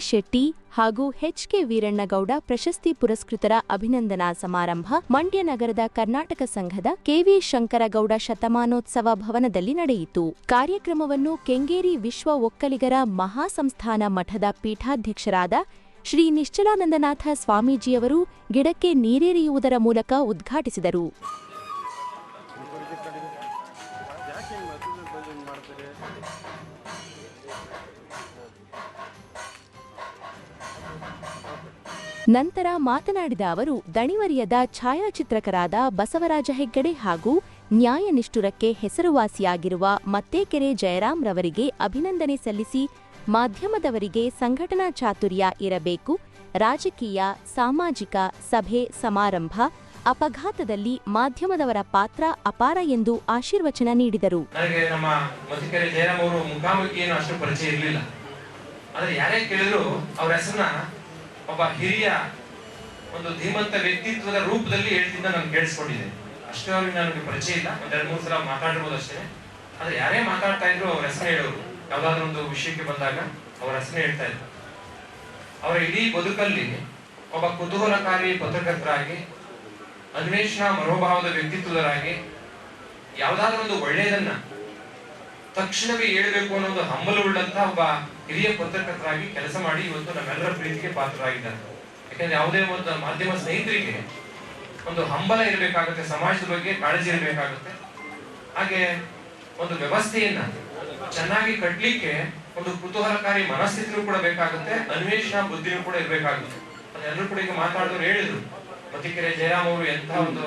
ಶೆಟ್ಟಿ ಹಾಗೂ H K Veerannagowda ಪ್ರಶಸ್ತಿ ಪುರಸ್ಕೃತರ ಅಭಿನಂದನಾ ಸಮಾರಂಭ ಮಂಡ್ಯ ನಗರದ ಕರ್ನಾಟಕ ಸಂಘದ ಕೆವಿ ಶಂಕರಗೌಡ ಶತಮಾನೋತ್ಸವ ಭವನದಲ್ಲಿ ನಡೆಯಿತು. ಕಾರ್ಯಕ್ರಮವನ್ನು ಕೆಂಗೇರಿ ವಿಶ್ವ ಒಕ್ಕಲಿಗರ ಮಹಾಸಂಸ್ಥಾನ ಮಠದ ಪೀಠಾಧ್ಯಕ್ಷರಾದ ಶ್ರೀ ನಿಶ್ಚಲಾನಂದನಾಥ ಸ್ವಾಮೀಜಿಯವರು ಗಿಡಕ್ಕೆ ನೀರೇರಿಯುವುದರ ಮೂಲಕ ಉದ್ಘಾಟಿಸಿದರು. ನಂತರ ಮಾತನಾಡಿದ ಅವರು, ದಣಿವರಿಯದ ಛಾಯಾಚಿತ್ರಕರಾದ ಬಸವರಾಜ ಹೆಗ್ಗಡೆ ಹಾಗೂ ನ್ಯಾಯ ನಿಷ್ಠುರಕ್ಕೆ ಹೆಸರುವಾಸಿಯಾಗಿರುವ ಮತ್ತೇಕೆರೆ ಜಯರಾಮ್ ರವರಿಗೆ ಅಭಿನಂದನೆ ಸಲ್ಲಿಸಿ ಮಾಧ್ಯಮದವರಿಗೆ ಸಂಘಟನಾ ಚಾತುರ್ಯ ಇರಬೇಕು, ರಾಜಕೀಯ, ಸಾಮಾಜಿಕ ಸಭೆ, ಸಮಾರಂಭ, ಅಪಘಾತದಲ್ಲಿ ಮಾಧ್ಯಮದವರ ಪಾತ್ರ ಅಪಾರ ಎಂದು ಆಶೀರ್ವಚನ ನೀಡಿದರು. ಅಷ್ಟು ಪರಿಚಯ ಇರಲಿಲ್ಲ. ಯಾರೇ ಕೇಳಿದ್ರು ಅವರ ಹೆಸರನ್ನ ಒಬ್ಬ ಹಿರಿಯ ಒಂದು ಧೀಮಂತ ವ್ಯಕ್ತಿತ್ವದ ರೂಪದಲ್ಲಿ ಹೇಳ್ತಿದ್ದ ನಾನು ಕೇಳಿಸ್ಕೊಂಡಿದ್ದೆ. ಅಷ್ಟೇ ಅವ್ರಿಗೆ ನನಗೆ ಪರಿಚಯ ಇಲ್ಲ ಒಂದ್ ಎರಡು ಮೂರು ಸಲ ಮಾತಾಡಿರ್ಬೋದು ಅಷ್ಟೇ. ಆದ್ರೆ ಯಾರೇ ಮಾತಾಡ್ತಾ ಇದ್ರು ಅವ್ರ ಹೆಸರು ಹೇಳೋರು. ಯಾವ್ದಾದ್ರು ಒಂದು ವಿಷಯಕ್ಕೆ ಬಂದಾಗ ಅವ್ರ ಹೆಸರು ಹೇಳ್ತಾ ಇದ್ರು. ಅವರ ಇಡೀ ಬದುಕಲ್ಲಿ ಒಬ್ಬ ಕುತೂಹಲಕಾರಿ ಪತ್ರಕರ್ತರಾಗಿ, ಅನ್ವೇಷಣಾ ಮನೋಭಾವದ ವ್ಯಕ್ತಿತ್ವದರಾಗಿ, ಯಾವ್ದಾದ್ರು ಒಂದು ಒಳ್ಳೆಯದನ್ನ ತಕ್ಷಣವೇ ಹೇಳಬೇಕು ಅನ್ನೋ ಒಂದು ಹಂಬಲವುಳ್ಳಂತ ಒಬ್ಬ ಹಿರಿಯ ಪತ್ರಕರ್ತರಾಗಿ ಕೆಲಸ ಮಾಡಿ ಇವತ್ತು ನಮ್ಮೆಲ್ಲರ ಪ್ರೀತಿಗೆ ಪಾತ್ರರಾಗಿದ್ದಾರೆ. ಯಾಕಂದ್ರೆ ಯಾವುದೇ ಒಂದು ಮಾಧ್ಯಮ ಸ್ನೇಹಿತರಿಗೆ ಒಂದು ಹಂಬಲ ಇರಬೇಕಾಗುತ್ತೆ, ಸಮಾಜದ ಬಗ್ಗೆ ಕಾಳಜಿ ಇರಬೇಕಾಗುತ್ತೆ. ಹಾಗೆ ಒಂದು ವ್ಯವಸ್ಥೆಯನ್ನ ಚೆನ್ನಾಗಿ ಕಟ್ಟಲಿಕ್ಕೆ ಒಂದು ಕುತೂಹಲಕಾರಿ ಮನಸ್ಥಿತಿನೂ ಕೂಡ ಬೇಕಾಗುತ್ತೆ, ಅನ್ವೇಷಣಾ ಬುದ್ಧಿನೂ ಕೂಡ ಇರಬೇಕಾಗುತ್ತೆ. ಅದೆಲ್ಲರೂ ಕೂಡ ಈಗ ಮಾತಾಡಿದವರು ಹೇಳಿದ್ರು. ಮತಿಕೆರೆ ಜಯರಾಮ್ ಅವರು ಎಂಥ ಒಂದು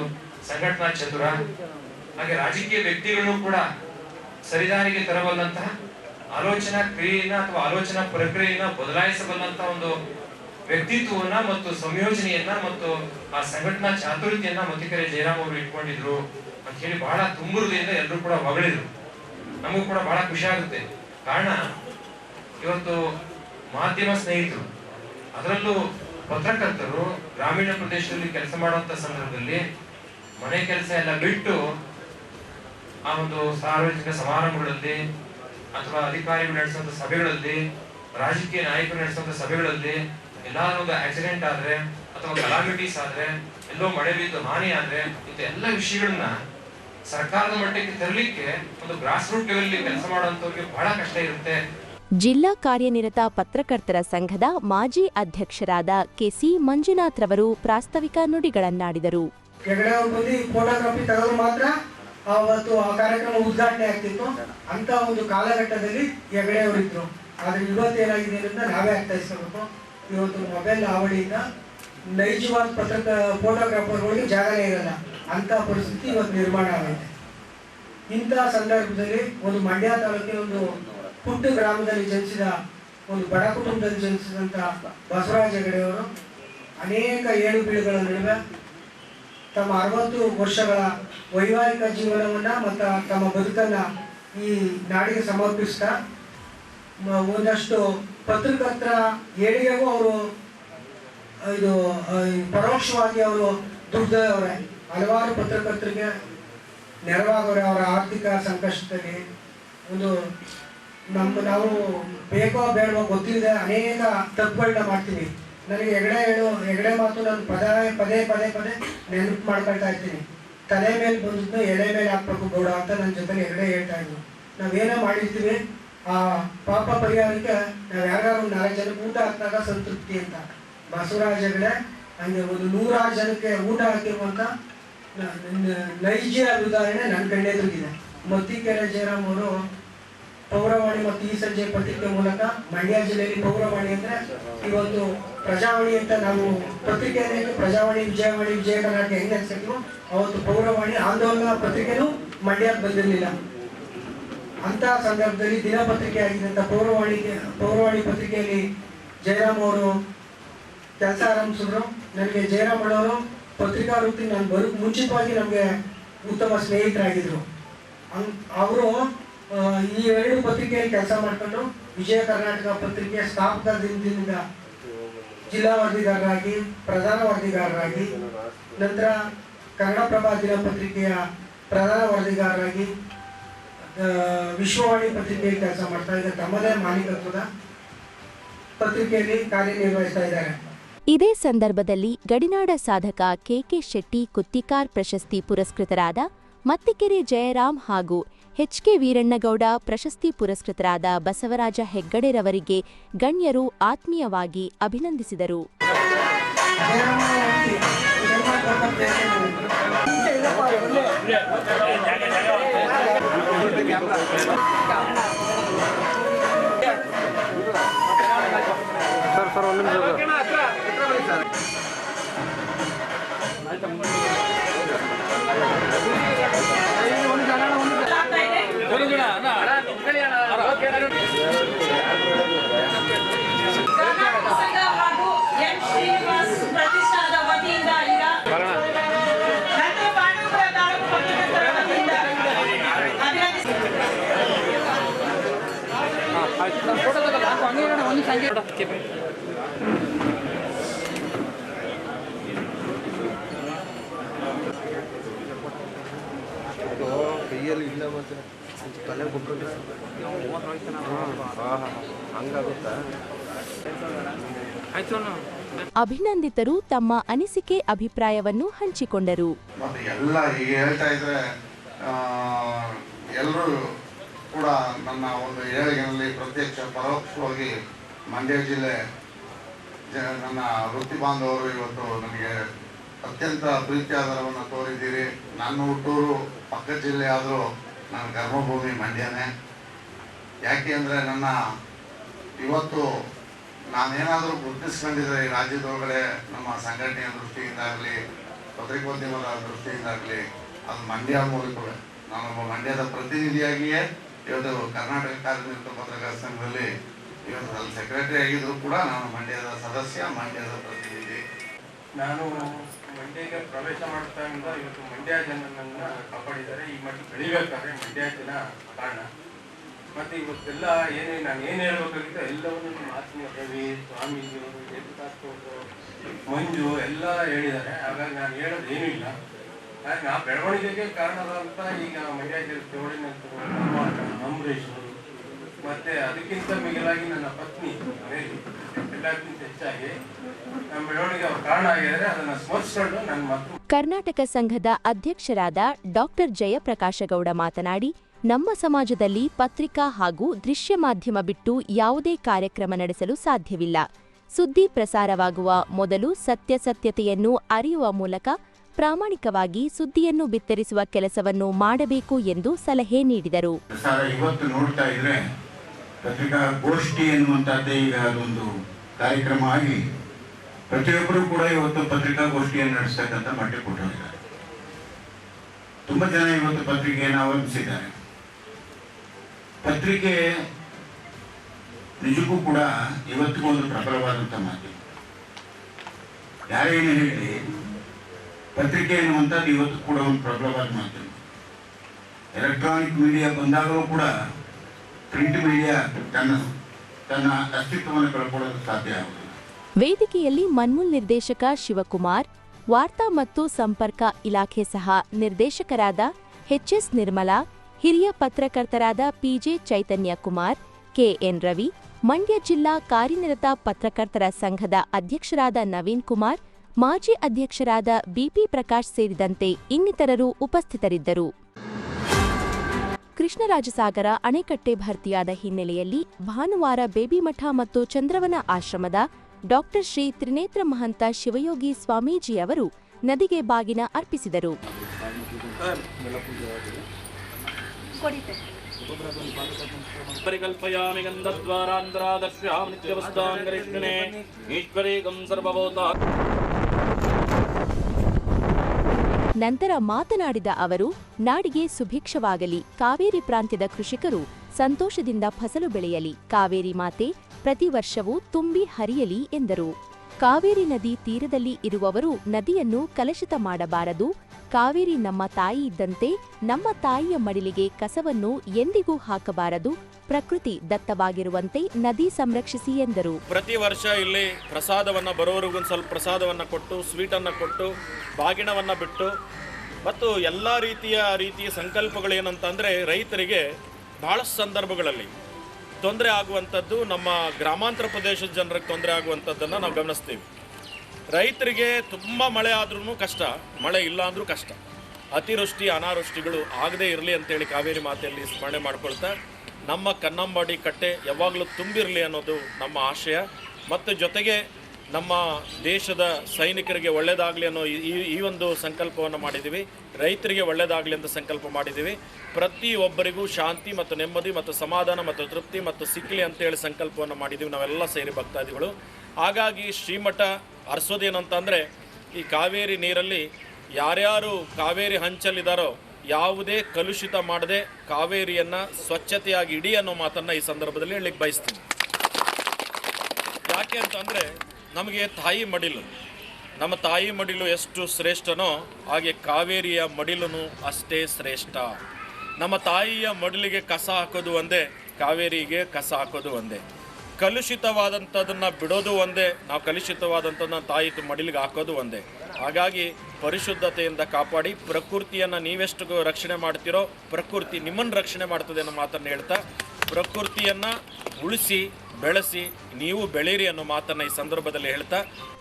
ಸಂಘಟನಾ ಚತುರ, ಹಾಗೆ ರಾಜಕೀಯ ವ್ಯಕ್ತಿಗಳನ್ನು ಕೂಡ ಸರಿದಾರಿಗೆ ತರಬಲ್ಲಂತಹ ಆಲೋಚನಾ ಕ್ರಿಯೆಯನ್ನ ಅಥವಾ ಆಲೋಚನಾ ಪ್ರಕ್ರಿಯೆಯನ್ನ ಬದಲಾಯಿಸಬಲ್ಲಂತಹ ಒಂದು ವ್ಯಕ್ತಿತ್ವವನ್ನ ಮತ್ತು ಸಂಯೋಜನೆಯನ್ನ ಮತ್ತು ಆ ಸಂಘಟನಾ ಚಾತುರ್ಯತೆಯನ್ನ ಮತ್ತಿಕರೆ ಜಯರಾಮ್ ಅವರು ಇಟ್ಕೊಂಡಿದ್ರು ಅಂತ ಹೇಳಿ ಬಹಳ ತುಂಬುರುದಿಂದ ಎಲ್ಲರೂ ಕೂಡ ಹೊಗಳಿದ್ರು. ನಮಗೂ ಕೂಡ ಬಹಳ ಖುಷಿ ಆಗುತ್ತೆ. ಕಾರಣ, ಇವತ್ತು ಮಾಧ್ಯಮ ಸ್ನೇಹಿತರು, ಅದರಲ್ಲೂ ಪತ್ರಕರ್ತರು ಗ್ರಾಮೀಣ ಪ್ರದೇಶದಲ್ಲಿ ಕೆಲಸ ಮಾಡುವಂತ ಸಂದರ್ಭದಲ್ಲಿ ಮನೆ ಕೆಲಸ ಎಲ್ಲ ಬಿಟ್ಟು ಆ ಒಂದು ಸಾರ್ವಜನಿಕ ಸಮಾರಂಭಗಳಲ್ಲಿ ಅಥವಾ ಅಧಿಕಾರಿಗಳು ನಡೆಸುವಂತ ಸಭೆಗಳಲ್ಲಿ ರಾಜಕೀಯ ನಾಯಕರು ನಡೆಸುವಂತ ಸಭೆಗಳಲ್ಲಿ ಎಲ್ಲಾದ್ರೂ ಒಂದು ಆಕ್ಸಿಡೆಂಟ್ ಆದ್ರೆ ಅಥವಾ ಕಲಾಮಿಟೀಸ್ ಆದ್ರೆ ಎಲ್ಲೋ ಮಳೆ ಬಿದ್ದು ಹಾನಿ ಆದ್ರೆ ಇಂಥ ಎಲ್ಲ ವಿಷಯಗಳನ್ನ ಸರ್ಕಾರದ ಮಟ್ಟಕ್ಕೆ ತರಲಿಕ್ಕೆ ಒಂದು ಗ್ರಾಸ್ ರೂಟ್ ಲೆವೆಲ್ ಕೆಲಸ ಮಾಡುವಂತವ್ರಿಗೆ ಬಹಳ ಕಷ್ಟ ಇರುತ್ತೆ. ಜಿಲ್ಲಾ ಕಾರ್ಯನಿರತ ಪತ್ರಕರ್ತರ ಸಂಘದ ಮಾಜಿ ಅಧ್ಯಕ್ಷರಾದ ಕೆಸಿ ಮಂಜುನಾಥ್ ರವರು ಪ್ರಾಸ್ತಾವಿಕ ನುಡಿಗಳನ್ನಾಡಿದರು. ಅವತ್ತು ಆ ಕಾರ್ಯಕ್ರಮ ಉದ್ಘಾಟನೆ ಆಗ್ತಿತ್ತು. ಅಂತ ಒಂದು ಕಾಲಘಟ್ಟದಲ್ಲಿ ಹೆಗಡೆ ಅವರಿದ್ರು ಆದ್ರೆ ಇವತ್ತು ಏನಾಗಿದೆ ಅಂತ ನಾವೇ ಅರ್ಥೈಸ್ಕೋಬೇಕು ಇವತ್ತು ಮೊಬೈಲ್ ಹಾವಳಿಯಿಂದ ನೈಜವಾದ ಪತ್ರಕ, ಫೋಟೋಗ್ರಾಫರ್ಗಳಿಗೆ ಜಾಗನೇ ಇರಲ್ಲ. ಅಂತ ಪರಿಸ್ಥಿತಿ ಇವತ್ತು ನಿರ್ಮಾಣ ಆಗೈತೆ ಇಂತಹ ಸಂದರ್ಭದಲ್ಲಿ ಒಂದು ಮಂಡ್ಯ ತಾಲೂಕಿನ ಒಂದು ಪುಟ್ಟ ಗ್ರಾಮದಲ್ಲಿ ಜನಿಸಿದ ಒಂದು ಬಡ ಕುಟುಂಬದಲ್ಲಿ ಜನಿಸಿದಂಥ ಬಸವರಾಜ ಹೆಗಡೆಯವರು ಅನೇಕ ಏಳು ಬೀಳುಗಳ ನಡುವೆ ತಮ್ಮ ಅರವತ್ತು ವರ್ಷಗಳ ವೈವಾಹಿಕ ಜೀವನವನ್ನ ಮತ್ತು ತಮ್ಮ ಬದುಕನ್ನ ಈ ನಾಡಿಗೆ ಸಮರ್ಪಿಸ್ತಾ ಒಂದಷ್ಟು ಪತ್ರಕರ್ತರ ಏಳಿಗೆಗೂ ಅವರು, ಇದು ಪರೋಕ್ಷವಾಗಿ ಅವರು ದುಡ್ದವರೇ. ಹಲವಾರು ಪತ್ರಕರ್ತರಿಗೆ ನೆರವಾಗವ್ರೆ ಅವರ ಆರ್ಥಿಕ ಸಂಕಷ್ಟದಲ್ಲಿ. ಒಂದು ನಮ್ಮ ನಾವು ಬೇಕೋ ಬೇಡವೋ ಗೊತ್ತಿಲ್ಲದೆ ಅನೇಕ ತಪ್ಪುಗಳನ್ನ ಮಾಡ್ತೀವಿ. ನನಗೆ ಹೆಗಡೆ ಹೇಳು ಹೆಗಡೆ ಮಾತು ನಾನು ಪದ, ಪದೇ ಪದೇ ಪದೇ ನೆನಪು ಮಾಡ್ಕೊಳ್ತಾ ಇರ್ತೀನಿ. ತಲೆ ಮೇಲೆ ಬಂದಿದ್ದು ಎಲೆ ಮೇಲೆ ಹಾಕ್ಬೇಕು ಗೌಡ ಅಂತ ನನ್ನ ಜೊತೆ ಹೆಗಡೆ ಹೇಳ್ತಾ ಇದ್ರು. ನಾವೇನೋ ಮಾಡಿರ್ತೀವಿ, ಆ ಪಾಪ ಪರಿಹಾರಕ್ಕೆ ನಾವು ಒಂದು ನಾಲ್ಕು ಜನಕ್ಕೆ ಊಟ ಹಾಕಿದಾಗ ಸಂತೃಪ್ತಿ ಅಂತ. ಬಸವರಾಜ ಹೆಗಡೆ, ಹಂಗೆ ಒಂದು ನೂರಾರು ಜನಕ್ಕೆ ಊಟ ಹಾಕಿರುವಂತ ನೈಜ ಉದಾಹರಣೆ ನನ್ನ ಕಣ್ಣೆದುರಿಗಿದೆ. ಮತ್ತಿಕೆರೆ ಜಯರಾಮ್ ಅವರು ಪೌರವಾಣಿ ಮತ್ತು ಈ ಸಂಜೆ ಪತ್ರಿಕೆ ಮೂಲಕ ಮಂಡ್ಯ ಜಿಲ್ಲೆಯಲ್ಲಿ ಪೌರವಾಣಿ ಅಂದ್ರೆ ಇವತ್ತು ಪ್ರಜಾವಾಣಿ ಅಂತ ನಾವು ಪತ್ರಿಕೆಯಲ್ಲಿ ಪ್ರಜಾವಾಣಿ ವಿಜಯವಾಣಿ ವಿಜಯ ಕರ್ನಾಟಕ ಹೆಂಗ್ ಅನ್ಸಿದ್ವು, ಅವತ್ತು ಪೌರವಾಣಿ ಆಂದೋಲನ ಪತ್ರಿಕೆನೂ ಮಂಡ್ಯಕ್ಕೆ ಬಂದಿರಲಿಲ್ಲ. ಅಂತ ಸಂದರ್ಭದಲ್ಲಿ ದಿನಪತ್ರಿಕೆ ಆಗಿದ್ದಂಥ ಪೌರವಾಣಿ ಪೌರವಾಣಿ ಪತ್ರಿಕೆಯಲ್ಲಿ ಜಯರಾಮ್ ಅವರು, ಕೆಲಸ ಆರಂಭಿಸಿದ್ರು. ನನಗೆ ಜಯರಾಮ್ ಅವರು ಪತ್ರಿಕಾ ವೃತ್ತಿ ನಾನು ಬರು, ಮುಂಚಿತವಾಗಿ ನಮಗೆ ಉತ್ತಮ ಸ್ನೇಹಿತರಾಗಿದ್ರು. ಅವರು ಈ ಎರಡು ಪತ್ರಿಕೆಯಲ್ಲಿ ಕೆಲಸ ಮಾಡ್ಕೊಂಡು ವಿಜಯ ಕರ್ನಾಟಕ ಪತ್ರಿಕೆಯ ಸ್ಥಾಪಕ ದಿನದಿಂದ ಜಿಲ್ಲಾ ವರದಿಗಾರರಾಗಿ, ಪ್ರಧಾನ ವರದಿಗಾರರಾಗಿ, ನಂತರ ಕನ್ನಡಪ್ರಭ ದಿನಪತ್ರಿಕೆಯ ಪ್ರಧಾನ ವರದಿಗಾರರಾಗಿ ವಿಶ್ವವಾಣಿ ಪತ್ರಿಕೆಯಲ್ಲಿ ಕೆಲಸ ಮಾಡ್ತಾ ಇದ್ದಾರೆ. ತಮ್ಮದೇ ಮಾಲೀಕತ್ವದ ಪತ್ರಿಕೆಯಲ್ಲಿ ಕಾರ್ಯನಿರ್ವಹಿಸ್ತಾ ಇದ್ದಾರೆ. ಇದೇ ಸಂದರ್ಭದಲ್ಲಿ ಗಡಿನಾಡ ಸಾಧಕ ಕೆಕೆ ಶೆಟ್ಟಿ ಕುತ್ತಿಕಾರ್ ಪ್ರಶಸ್ತಿ ಪುರಸ್ಕೃತರಾದ ಮತ್ತಿಕೆರೆ ಜಯರಾಮ್ ಹಾಗೂ ಎಚ್ಕೆ ವೀರಣ್ಣಗೌಡ ಪ್ರಶಸ್ತಿ ಪುರಸ್ಕೃತರಾದ ಬಸವರಾಜ ಹೆಗ್ಗಡೆರವರಿಗೆ ಗಣ್ಯರು ಆತ್ಮೀಯವಾಗಿ ಅಭಿನಂದಿಸಿದರು ಸರ್ ಸರ್ ಒಂದು ಪ್ರಕಟಣೆ. ಕೈಯಲ್ಲಿ ಇಲ್ಲ ಮತ್ತೆ ತಲೆ ಕೊಟ್ಟು ಹಂಗಾಗುತ್ತಾ ಅಭಿನಂದಿತರು ತಮ್ಮ ಅನಿಸಿಕೆ ಅಭಿಪ್ರಾಯವನ್ನು ಹಂಚಿಕೊಂಡರು. ಮತ್ತು ಎಲ್ಲ ಈಗ ಹೇಳ್ತಾ ಇದ್ರೆ ಎಲ್ಲರೂ ಕೂಡ ನನ್ನ ಒಂದು ಏಳಿಗೆನಲ್ಲಿ ಪ್ರತ್ಯಕ್ಷ ಪರೋಕ್ಷವಾಗಿ ಮಂಡ್ಯ ಜಿಲ್ಲೆ ನನ್ನ ವೃತ್ತಿ ಬಾಂಧವರು ಇವತ್ತು ನನಗೆ ಅತ್ಯಂತ ಪ್ರೀತಿ ಆಧಾರವನ್ನು ತೋರಿದ್ದೀರಿ. ನನ್ನ ಹುಟ್ಟೂರು ಪಕ್ಕ ಜಿಲ್ಲೆ ಆದರೂ ನನ್ನ ಕರ್ಮಭೂಮಿ ಮಂಡ್ಯನೇ. ಯಾಕೆ ಅಂದರೆ ನನ್ನ ಇವತ್ತು ನಾನೇನಾದರೂ ಗುರುತಿಸ್ಕೊಂಡಿದ್ರೆ ಈ ರಾಜ್ಯದೊಳಗಡೆ ನಮ್ಮ ಸಂಘಟನೆಯ ದೃಷ್ಟಿಯಿಂದಾಗಲಿ ಪತ್ರಿಕೋದ್ಯಮದ ದೃಷ್ಟಿಯಿಂದಾಗಲಿ, ಅದು ಮಂಡ್ಯ ಮೂಲಕವೇ. ನಾನೊಬ್ಬ ಮಂಡ್ಯದ ಪ್ರತಿನಿಧಿಯಾಗಿಯೇ ಇವತ್ತು ಕರ್ನಾಟಕ ಕಾರ್ಮಿಕ ಪತ್ರಕರ್ತ ಸಂಘದಲ್ಲಿ ಇವತ್ತು ಅಲ್ಲಿ ಸೆಕ್ರೆಟರಿ ಆಗಿದ್ರು ಕೂಡ ನಾನು ಮಂಡ್ಯದ ಸದಸ್ಯ, ಮಂಡ್ಯದ ಪ್ರತಿನಿಧಿ. ನಾನು ಮಂಡ್ಯಕ್ಕೆ ಪ್ರವೇಶ ಮಾಡ್ತಾ ಇವತ್ತು ಮಂಡ್ಯ ಜನನನ್ನ ಕಾಪಾಡಿದ್ದಾರೆ. ಈ ಮಟ್ಟ ಬೆಳಿಬೇಕಾದ್ರೆ ಮಂಡ್ಯ ಜನ ಕಾರಣ. ಮತ್ತೆ ಇವತ್ತೆಲ್ಲ ಏನೇ ನಾನು ಏನು ಹೇಳ್ಬೇಕಾಗಿತ್ತು ಎಲ್ಲವನ್ನು ಮಾತಿನ ಆತ್ಮೀಯ ರವಿ ಸ್ವಾಮೀಜಿಯವರು ಏಕತಾಸ್ತವರು ಮಂಜು ಎಲ್ಲ ಹೇಳಿದ್ದಾರೆ. ಹಾಗಾಗಿ ನಾನು ಹೇಳೋದು ಏನೂ ಇಲ್ಲ. ಹಾಗಾಗಿ ನಾ ಬೆಳವಣಿಗೆಗೆ ಕಾರಣವಾದಂಥ ಈಗ ಮಂಡ್ಯ ಜಿಲ್ಲೆ ನಮ್ಮ ಅಂಬರೀಶ್ ಅವರು ಮತ್ತೆ ಅದಕ್ಕಿಂತ ಮಿಗಿಲಾಗಿ ನನ್ನ ಪತ್ನಿ ಎಲ್ಲಕ್ಕಿಂತ ಹೆಚ್ಚಾಗಿ ನಮ್ಮ ಬೆಳವಣಿಗೆ ಕಾರಣ ಆಗಿದ್ದಾರೆ ಅದನ್ನ ಸ್ಮರಿಸ್ಕೊಂಡು ನನ್ನ ಮಕ್ಕಳು ಕರ್ನಾಟಕ ಸಂಘದ ಅಧ್ಯಕ್ಷರಾದ ಡಾಕ್ಟರ್ ಜಯಪ್ರಕಾಶಗೌಡ ಮಾತನಾಡಿ ನಮ್ಮ ಸಮಾಜದಲ್ಲಿ ಪತ್ರಿಕಾ ಹಾಗೂ ದೃಶ್ಯ ಮಾಧ್ಯಮ ಬಿಟ್ಟು ಯಾವುದೇ ಕಾರ್ಯಕ್ರಮ ನಡೆಸಲು ಸಾಧ್ಯವಿಲ್ಲ. ಸುದ್ದಿ ಪ್ರಸಾರವಾಗುವ ಮೊದಲು ಸತ್ಯಸತ್ಯತೆಯನ್ನು ಅರಿಯುವ ಮೂಲಕ ಪ್ರಾಮಾಣಿಕವಾಗಿ ಸುದ್ದಿಯನ್ನು ಬಿತ್ತರಿಸುವ ಕೆಲಸವನ್ನು ಮಾಡಬೇಕು ಎಂದು ಸಲಹೆ ನೀಡಿದರು. ಪತ್ರಿಕಾ ಗೋಷ್ಠಿ ಎನ್ನುವಂತಹದ್ದೇ ಈಗ ಅದೊಂದು ಕಾರ್ಯಕ್ರಮ ಆಗಿ ಪ್ರತಿಯೊಬ್ಬರು ಕೂಡ ಇವತ್ತು ಪತ್ರಿಕಾಗೋಷ್ಠಿಯನ್ನು ನಡೆಸ್ತಕ್ಕಂಥ ಮಟ್ಟಕ್ಕೆ ಕೊಟ್ಟಿದ್ದಾರೆ ತುಂಬಾ ಜನ ಇವತ್ತು ಪತ್ರಿಕೆಯನ್ನು ಅವಲಂಬಿಸಿದ್ದಾರೆ. ಪತ್ರಿಕೆ ನಿಜಕ್ಕೂ ಕೂಡ ಇವತ್ತಿಗೂ ಒಂದು ಪ್ರಬಲವಾದಂಥ ಮಾಧ್ಯಮ ಯಾರೇನು ಹೇಳಿ, ಪತ್ರಿಕೆ ಎನ್ನುವಂಥದ್ದು ಇವತ್ತು ಕೂಡ ಒಂದು ಪ್ರಬಲವಾದ ಮಾಧ್ಯಮ ಎಲೆಕ್ಟ್ರಾನಿಕ್ ಮೀಡಿಯಾ ಬಂದಾಗಲೂ ಕೂಡ ಪ್ರಿಂಟ್ ಮೀಡಿಯಾ ತನ್ನ ತನ್ನ ಅಸ್ತಿತ್ವವನ್ನು ಕಳ್ಕೊಳ್ಳೋದು ಸಾಧ್ಯ ವೇದಿಕೆಯಲ್ಲಿ ಮನ್ಮೂಲ್ ನಿರ್ದೇಶಕ ಶಿವಕುಮಾರ್, ವಾರ್ತಾ ಮತ್ತು ಸಂಪರ್ಕ ಇಲಾಖೆ ಸಹ ನಿರ್ದೇಶಕರಾದ ಎಚ್ಎಸ್ ನಿರ್ಮಲಾ, ಹಿರಿಯ ಪತ್ರಕರ್ತರಾದ ಪಿಜೆ ಚೈತನ್ಯ ಕುಮಾರ್, ಕೆಎನ್ ರವಿ, ಮಂಡ್ಯ ಜಿಲ್ಲಾ ಕಾರ್ಯನಿರತ ಪತ್ರಕರ್ತರ ಸಂಘದ ಅಧ್ಯಕ್ಷರಾದ ನವೀನ್ ಕುಮಾರ್, ಮಾಜಿ ಅಧ್ಯಕ್ಷರಾದ ಬಿಪಿ ಪ್ರಕಾಶ್ ಸೇರಿದಂತೆ ಇನ್ನಿತರರು ಉಪಸ್ಥಿತರಿದ್ದರು. ಕೃಷ್ಣರಾಜಸಾಗರ ಅಣೆಕಟ್ಟೆ ಭರ್ತಿಯಾದ ಹಿನ್ನೆಲೆಯಲ್ಲಿ ಭಾನುವಾರ ಬೇಬಿಮಠ ಮತ್ತು ಚಂದ್ರವನ ಆಶ್ರಮದ ಡಾಕ್ಟರ್ ಶ್ರೀ ತ್ರಿನೇತ್ರ ಮಹಂತ ಶಿವಯೋಗಿ ಸ್ವಾಮೀಜಿ ಅವರು ನದಿಗೆ ಬಾಗಿನ ಅರ್ಪಿಸಿದರು. ನಂತರ ಮಾತನಾಡಿದ ಅವರು, ನಾಡಿಗೆ ಸುಭಿಕ್ಷವಾಗಲಿ. ಕಾವೇರಿ ಪ್ರಾಂತ್ಯದ ಕೃಷಿಕರು ಸಂತೋಷದಿಂದ ಫಸಲು ಬೆಳೆಯಲಿ. ಕಾವೇರಿ ಮಾತೆ ಪ್ರತಿ ವರ್ಷವೂ ತುಂಬಿ ಹರಿಯಲಿ ಎಂದರು. ಕಾವೇರಿ ನದಿ ತೀರದಲ್ಲಿ ಇರುವವರು ನದಿಯನ್ನು ಕಲುಷಿತ ಮಾಡಬಾರದು. ಕಾವೇರಿ ನಮ್ಮ ತಾಯಿ ಇದ್ದಂತೆ ನಮ್ಮ ತಾಯಿಯ ಮಡಿಲಿಗೆ ಕಸವನ್ನು ಎಂದಿಗೂ ಹಾಕಬಾರದು. ಪ್ರಕೃತಿ ದತ್ತವಾಗಿರುವಂತೆ ನದಿ ಸಂರಕ್ಷಿಸಿ ಎಂದರು. ಪ್ರತಿ ವರ್ಷ ಇಲ್ಲಿ ಪ್ರಸಾದವನ್ನು ಬರೋರಿಗೊಂದು ಸ್ವಲ್ಪ ಪ್ರಸಾದವನ್ನು ಕೊಟ್ಟು ಸ್ವೀಟನ್ನು ಕೊಟ್ಟು, ಬಾಗಿಣವನ್ನು ಬಿಟ್ಟು, ಮತ್ತು ಎಲ್ಲ ರೀತಿಯ ರೀತಿಯ ಸಂಕಲ್ಪಗಳೇನಂತಂದರೆ ರೈತರಿಗೆ ಭಾಳಷ್ಟು ಸಂದರ್ಭಗಳಲ್ಲಿ ತೊಂದರೆ ಆಗುವಂಥದ್ದು ನಮ್ಮ ಗ್ರಾಮಾಂತರ ಪ್ರದೇಶದ ಜನರಿಗೆ ತೊಂದರೆ ಆಗುವಂಥದ್ದನ್ನು ನಾವು ಗಮನಿಸ್ತೀವಿ. ರೈತರಿಗೆ ತುಂಬ ಮಳೆ ಆದ್ರೂ ಕಷ್ಟ, ಮಳೆ ಇಲ್ಲ ಅಂದರೂ ಕಷ್ಟ. ಅತಿವೃಷ್ಟಿ, ಅನಾವೃಷ್ಟಿಗಳು ಆಗದೇ ಇರಲಿ ಅಂತೇಳಿ ಕಾವೇರಿ ಮಾತೆಯಲ್ಲಿ ಸ್ಮರಣೆ ಮಾಡ್ಕೊಳ್ತಾ, ನಮ್ಮ ಕನ್ನಂಬಾಡಿ ಕಟ್ಟೆ ಯಾವಾಗಲೂ ತುಂಬಿರಲಿ ಅನ್ನೋದು ನಮ್ಮ ಆಶಯ. ಮತ್ತು ಜೊತೆಗೆ ನಮ್ಮ ದೇಶದ ಸೈನಿಕರಿಗೆ ಒಳ್ಳೆಯದಾಗಲಿ ಅನ್ನೋ ಈ- ಈ ಒಂದು ಸಂಕಲ್ಪವನ್ನು ಮಾಡಿದ್ದೀವಿ. ರೈತರಿಗೆ ಒಳ್ಳೆಯದಾಗಲಿ ಅಂತ ಸಂಕಲ್ಪ ಮಾಡಿದ್ದೀವಿ. ಪ್ರತಿಯೊಬ್ಬರಿಗೂ ಶಾಂತಿ ಮತ್ತು ನೆಮ್ಮದಿ ಮತ್ತು ಸಮಾಧಾನ ಮತ್ತು ತೃಪ್ತಿ ಮತ್ತು ಸಿಕ್ಕಲಿ ಅಂತೇಳಿ ಸಂಕಲ್ಪವನ್ನು ಮಾಡಿದ್ದೀವಿ. ನಾವೆಲ್ಲ ಸೇರಿ ಭಕ್ತಾದಿಗಳು. ಹಾಗಾಗಿ ಶ್ರೀಮಠ ಹರಿಸೋದೇನಂತಂದರೆ ಈ ಕಾವೇರಿ ನೀರಲ್ಲಿ ಯಾರ್ಯಾರು ಕಾವೇರಿ ಹಂಚಲಿದ್ದಾರೋ ಯಾವುದೇ ಕಲುಷಿತ ಮಾಡದೆ ಕಾವೇರಿಯನ್ನು ಸ್ವಚ್ಛತೆಯಾಗಿ ಇಡಿ ಅನ್ನೋ ಮಾತನ್ನು ಈ ಸಂದರ್ಭದಲ್ಲಿ ಹೇಳಲಿಕ್ಕೆ ಬಯಸ್ತೀನಿ. ಯಾಕೆ ಅಂತಂದರೆ, ನಮಗೆ ತಾಯಿ ಮಡಿಲು. ನಮ್ಮ ತಾಯಿ ಮಡಿಲು ಎಷ್ಟು ಶ್ರೇಷ್ಠನೋ ಹಾಗೆ ಕಾವೇರಿಯ ಮಡಿಲೂ ಅಷ್ಟೇ ಶ್ರೇಷ್ಠ. ನಮ್ಮ ತಾಯಿಯ ಮಡಿಲಿಗೆ ಕಸ ಹಾಕೋದು ಒಂದೇ, ಕಾವೇರಿಗೆ ಕಸ ಹಾಕೋದು ಒಂದೇ. ಕಲುಷಿತವಾದಂಥದ್ದನ್ನು ಬಿಡೋದು ಒಂದೇ, ನಾವು ಕಲುಷಿತವಾದಂಥದ್ದನ್ನ ತಾಯಿ ಮಡಿಲಿಗೆ ಹಾಕೋದು ಒಂದೇ. ಹಾಗಾಗಿ ಪರಿಶುದ್ಧತೆಯಿಂದ ಕಾಪಾಡಿ, ಪ್ರಕೃತಿಯನ್ನು ನೀವೆಷ್ಟು ರಕ್ಷಣೆ ಮಾಡ್ತೀರೋ, ಪ್ರಕೃತಿ ನಿಮ್ಮನ್ನು ರಕ್ಷಣೆ ಮಾಡ್ತದೆ ಅನ್ನೋ ಮಾತನ್ನು ಹೇಳ್ತಾ, ಪ್ರಕೃತಿಯನ್ನು ಉಳಿಸಿ, ಬೆಳೆಸಿ, ನೀವು ಬೆಳೀರಿ ಅನ್ನೋ ಮಾತನ್ನು ಈ ಸಂದರ್ಭದಲ್ಲಿ ಹೇಳ್ತಾ.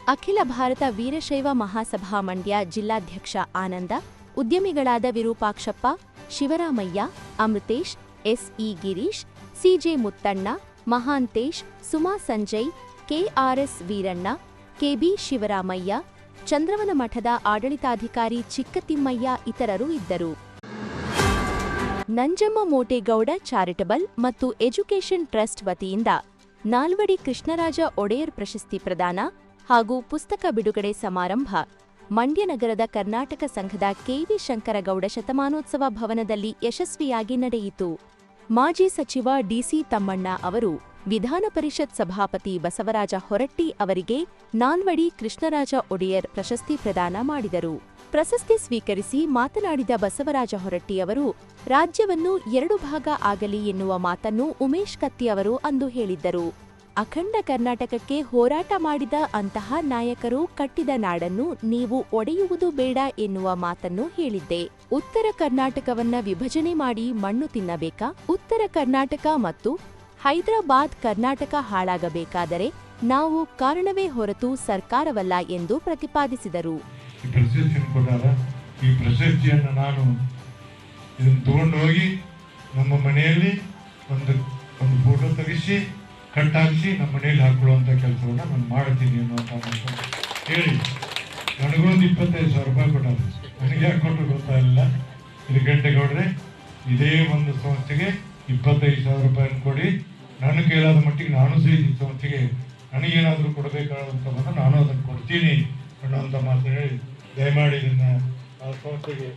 ಅಖಿಲ ಭಾರತ ವೀರಶೈವ ಮಹಾಸಭಾ ಮಂಡ್ಯ ಜಿಲ್ಲಾಧ್ಯಕ್ಷ Ananda, ಉದ್ಯಮಿಗಳಾದ Virupakshappa, Shivaramaiah, Amruthesh, SE Girish CJ Muthanna Mahantesh Suma Sanjay, KRS Veeranna, KB Shivaramaiah, Chandravana ಮಠದ ಆಡಳಿತಾಧಿಕಾರಿ ಚಿಕ್ಕತಿಮ್ಮಯ್ಯ ಇತರರು ಇದ್ದರು. ನಂಜಮ್ಮ ಮೋಟೇಗೌಡ ಚಾರಿಟಬಲ್ ಮತ್ತು ಎಜುಕೇಷನ್ ಟ್ರಸ್ಟ್ ವತಿಯಿಂದ ನಾಲ್ವಡಿ ಕೃಷ್ಣರಾಜ ಒಡೆಯರ್ ಪ್ರಶಸ್ತಿ ಪ್ರದಾನ ಹಾಗೂ ಪುಸ್ತಕ ಬಿಡುಗಡೆ ಸಮಾರಂಭ ಮಂಡ್ಯ ನಗರದ ಕರ್ನಾಟಕ ಸಂಘದ ಕೆವಿ ಶಂಕರಗೌಡ ಶತಮಾನೋತ್ಸವ ಭವನದಲ್ಲಿ ಯಶಸ್ವಿಯಾಗಿ ನಡೆಯಿತು. ಮಾಜಿ ಸಚಿವ ಡಿಸಿ ತಮ್ಮಣ್ಣ ಅವರು ವಿಧಾನ ಪರಿಷತ್ ಸಭಾಪತಿ ಬಸವರಾಜ ಹೊರಟ್ಟಿ ಅವರಿಗೆ ನಾಲ್ವಡಿ ಕೃಷ್ಣರಾಜ ಒಡೆಯರ್ ಪ್ರಶಸ್ತಿ ಪ್ರದಾನ ಮಾಡಿದರು. ಪ್ರಶಸ್ತಿ ಸ್ವೀಕರಿಸಿ ಮಾತನಾಡಿದ ಬಸವರಾಜ ಹೊರಟ್ಟಿ ಅವರು, ರಾಜ್ಯವನ್ನು ಎರಡು ಭಾಗ ಆಗಲಿ ಎನ್ನುವ ಮಾತನ್ನು ಉಮೇಶ್ ಕತ್ತಿ ಅವರು ಅಂದು ಹೇಳಿದ್ದರು. ಅಖಂಡ ಕರ್ನಾಟಕಕ್ಕೆ ಹೋರಾಟ ಮಾಡಿದ ಅಂತಹ ನಾಯಕರು ಕಟ್ಟಿದ ನಾಡನ್ನು ನೀವು ಒಡೆಯುವುದು ಬೇಡ ಎನ್ನುವ ಮಾತನ್ನು ಹೇಳಿದ್ದೆ. ಉತ್ತರ ಕರ್ನಾಟಕವನ್ನ ವಿಭಜನೆ ಮಾಡಿ ಮಣ್ಣು ತಿನ್ನಬೇಕಾ? ಉತ್ತರ ಕರ್ನಾಟಕ ಮತ್ತು ಹೈದರಾಬಾದ್ ಕರ್ನಾಟಕ ಹಾಳಾಗಬೇಕಾದರೆ ನಾವು ಕಾರಣವೇ ಹೊರತು ಸರ್ಕಾರವಲ್ಲ ಎಂದು ಪ್ರತಿಪಾದಿಸಿದರು. ಇದನ್ನು ತಗೊಂಡೋಗಿ ನಮ್ಮ ಮನೆಯಲ್ಲಿ ಒಂದು ಒಂದು ಫೋಟೋ ತೆಗಿಸಿ ಕಟ್ ಹಾಕಿಸಿ ನಮ್ಮ ಮನೇಲಿ ಹಾಕೊಳ್ಳುವಂಥ ಕೆಲಸವನ್ನು ನಾನು ಮಾಡ್ತೀನಿ ಅನ್ನುವಂಥ ಹೇಳಿ. ನನಗೊಂದು ಇಪ್ಪತ್ತೈದು ಸಾವಿರ ರೂಪಾಯಿ ಕೊಟ್ಟಾರ ನನಗೆ ಯಾಕೆ ಕೊಟ್ಟರು ಗೊತ್ತಾಗಲಿಲ್ಲ ಇದು ಗಂಟೆಗೌಡ್ರೆ, ಇದೇ ಒಂದು ಸಂಸ್ಥೆಗೆ ಇಪ್ಪತ್ತೈದು ಸಾವಿರ ರೂಪಾಯಿ ಕೊಡಿ. ನಾನು ಕೇಳಾದ ಮಟ್ಟಿಗೆ ನಾನು ಸಹ ಈ ಸಂಸ್ಥೆಗೆ ನನಗೇನಾದರೂ ಕೊಡಬೇಕಾದಂಥವನ್ನು ನಾನು ಅದನ್ನು ಕೊಡ್ತೀನಿ ಅನ್ನುವಂಥ ಮಾತು ಹೇಳಿ. ದಯಮಾಡಿ ಇದನ್ನ ಆ ಸಂಸ್ಥೆಗೆ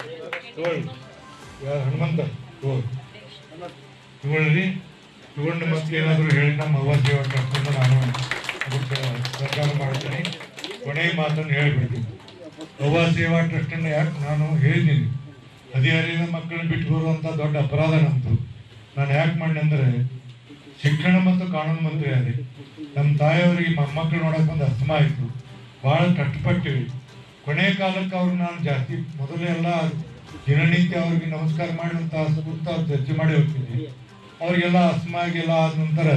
ಯಾರು ಹನುಮಂತ ತಗೊಳ್ಳಿ ತಗೊಳ್ಳಿ ತಗೊಂಡು ಮತ್ತೆ ಏನಾದರೂ ಹೇಳಿ ನಮ್ಮ ಸೇವಾ ಟ್ರಸ್ಟಿಂದ ನಾನು ಅದಕ್ಕೆ ಸರ್ಕಾರ ಮಾಡ್ತೀನಿ. ಕೊನೆಯ ಮಾತನ್ನು ಹೇಳಿಬಿಡ್ತೀನಿ. ಅವ್ವ ಸೇವಾ ಟ್ರಸ್ಟನ್ನು ಯಾಕೆ ನಾನು ಹೇಳಿದ್ದೀನಿ? ಹದಿಹರಿನ ಮಕ್ಕಳನ್ನ ಬಿಟ್ಟು ಬರುವಂಥ ದೊಡ್ಡ ಅಪರಾಧ ನಮ್ಮದು ನಾನು ಯಾಕೆ ಮಾಡಿ ಅಂದರೆ, ಶಿಕ್ಷಣ ಮತ್ತು ಕಾನೂನು ಮಂತ್ರಿ ಅದೇ ನಮ್ಮ ತಾಯಿಯವರಿಗೆ ಮೊಮ್ಮಕ್ಕಳು ನೋಡೋಕೆ ಒಂದು ಅಸ್ತಮ ಆಯಿತು. ಭಾಳ ಕಷ್ಟಪಟ್ಟಿವಿ. ಕೊನೆಯ ಕಾಲಕ್ಕೆ ಅವ್ರಿಗೆ ನಾನು ಜಾಸ್ತಿ ಮೊದಲೇ ಎಲ್ಲ ದಿನನಿತ್ಯ ಅವ್ರಿಗೆ ನಮಸ್ಕಾರ ಮಾಡುವಂಥ ಸುತ್ತ ಚರ್ಚೆ ಮಾಡಿ ಹೋಗ್ತೀನಿ ಅವ್ರಿಗೆಲ್ಲ ಅಸ್ಮಾಗೆಲ್ಲ ಆದ ನಂತರ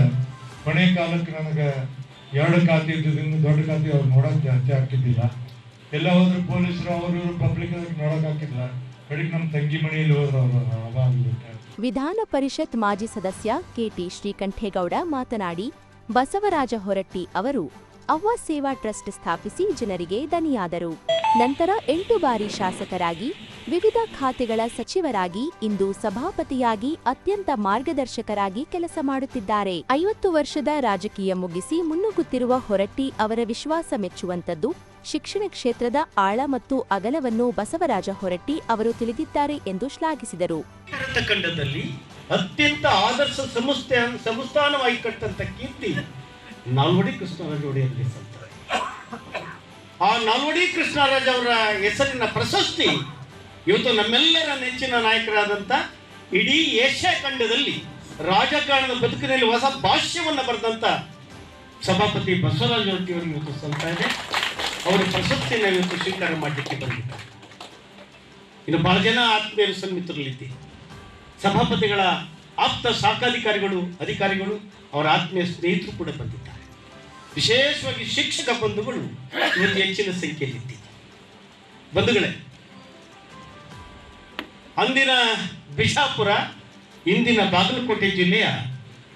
ಕೊನೆ ಕಾಲಕ್ಕೆ ನನಗೆ ಎರಡು ಖಾತೆ ಇದ್ದಿದ್ದರಿಂದ ದೊಡ್ಡ ಖಾತೆ ಅವ್ರು ನೋಡೋಕೆ ಜಾಸ್ತಿ ಆಗ್ತಿದ್ದಿಲ್ಲ. ಎಲ್ಲ ಹೋದ್ರೆ ಪೊಲೀಸರು, ಅವರು ಪಬ್ಲಿಕ್ ನೋಡೋಕೆ ಹಾಕಿಲ್ಲ ಕಡೆಗೆ ನಮ್ಮ ತಂಗಿ ಮನೆಯಲ್ಲಿ ಹೋದ್ರು ಅವರು ಅವಾಗ ವಿಧಾನ ಪರಿಷತ್ ಮಾಜಿ ಸದಸ್ಯ ಕೆಟಿ ಶ್ರೀಕಂಠೇಗೌಡ ಮಾತನಾಡಿ, ಬಸವರಾಜ ಹೊರಟ್ಟಿ ಅವರು ಅವ್ವ ಸೇವಾ ಟ್ರಸ್ಟ್ ಸ್ಥಾಪಿಸಿ ಜನರಿಗೆ ದನಿಯಾದರು. ನಂತರ ಎಂಟು ಬಾರಿ ಶಾಸಕರಾಗಿ ವಿವಿಧ ಖಾತೆಗಳ ಸಚಿವರಾಗಿ ಇಂದು ಸಭಾಪತಿಯಾಗಿ ಅತ್ಯಂತ ಮಾರ್ಗದರ್ಶಕರಾಗಿ ಕೆಲಸ ಮಾಡುತ್ತಿದ್ದಾರೆ. ಐವತ್ತು ವರ್ಷದ ರಾಜಕೀಯ ಮುಗಿಸಿ ಮುನ್ನುಗ್ಗುತ್ತಿರುವ ಹೊರಟ್ಟಿ ಅವರ ವಿಶ್ವಾಸ ಮೆಚ್ಚುವಂತದ್ದು ಶಿಕ್ಷಣ ಕ್ಷೇತ್ರದ ಆಳ ಮತ್ತು ಅಗಲವನ್ನು ಬಸವರಾಜ ಹೊರಟ್ಟಿ ಅವರು ತಿಳಿದಿದ್ದಾರೆ ಎಂದು ಶ್ಲಾಘಿಸಿದರು. ಅತ್ಯಂತ ಆದರ್ಶ ಸಂಸ್ಥೆ ಸಂಸ್ಥಾನವಾಗಿ ಕಟ್ಟಂತ ಕೀರ್ತಿ ನಾಲ್ವಡಿ ಕೃಷ್ಣರಾಜ ಒಡೆಯರಿಗೆ ಸಲ್ತದೆ ಆ ನಾಲ್ವಡಿ ಕೃಷ್ಣರಾಜ ಅವರ ಹೆಸರಿನ ಪ್ರಶಸ್ತಿ ಇವತ್ತು ನಮ್ಮೆಲ್ಲರ ನೆಚ್ಚಿನ ನಾಯಕರಾದಂಥ ಇಡೀ ಏಷ್ಯಾ ಖಂಡದಲ್ಲಿ ರಾಜಕಾರಣದ ಬದುಕಿನಲ್ಲಿ ಹೊಸ ಭಾಷ್ಯವನ್ನು ಬರೆದಂಥ ಸಭಾಪತಿ ಬಸವರಾಜ ಹೊರಟ್ಟಿ ಅವರಿಗೆ ಇವತ್ತು ಸಲ್ತಾ ಇದೆ. ಅವರ ಪ್ರಶಸ್ತಿಯನ್ನು ಇವತ್ತು ಸ್ವೀಕಾರ ಮಾಡಲಿಕ್ಕೆ ಬಂದಿದ್ದಾರೆ ಇನ್ನು ಬಹಳ ಜನ ಆತ್ಮೀಯರು ಸನ್ಮಿತ್ರರಲ್ಲಿದ್ದೀರಿ ಸಭಾಪತಿಗಳ ಆಪ್ತ ಶಾಖಾಧಿಕಾರಿಗಳು, ಅಧಿಕಾರಿಗಳು, ಅವರ ಆತ್ಮೀಯ ಸ್ನೇಹಿತರು ಕೂಡ ಬಂದಿದ್ದಾರೆ. ವಿಶೇಷವಾಗಿ ಶಿಕ್ಷಕ ಬಂಧುಗಳು ಇವತ್ತು ಹೆಚ್ಚಿನ ಸಂಖ್ಯೆಯಲ್ಲಿದ್ದೀವಿ ಬಂಧುಗಳೇ ಅಂದಿನ ಬಿಜಾಪುರ ಇಂದಿನ ಬಾಗಲಕೋಟೆ ಜಿಲ್ಲೆಯ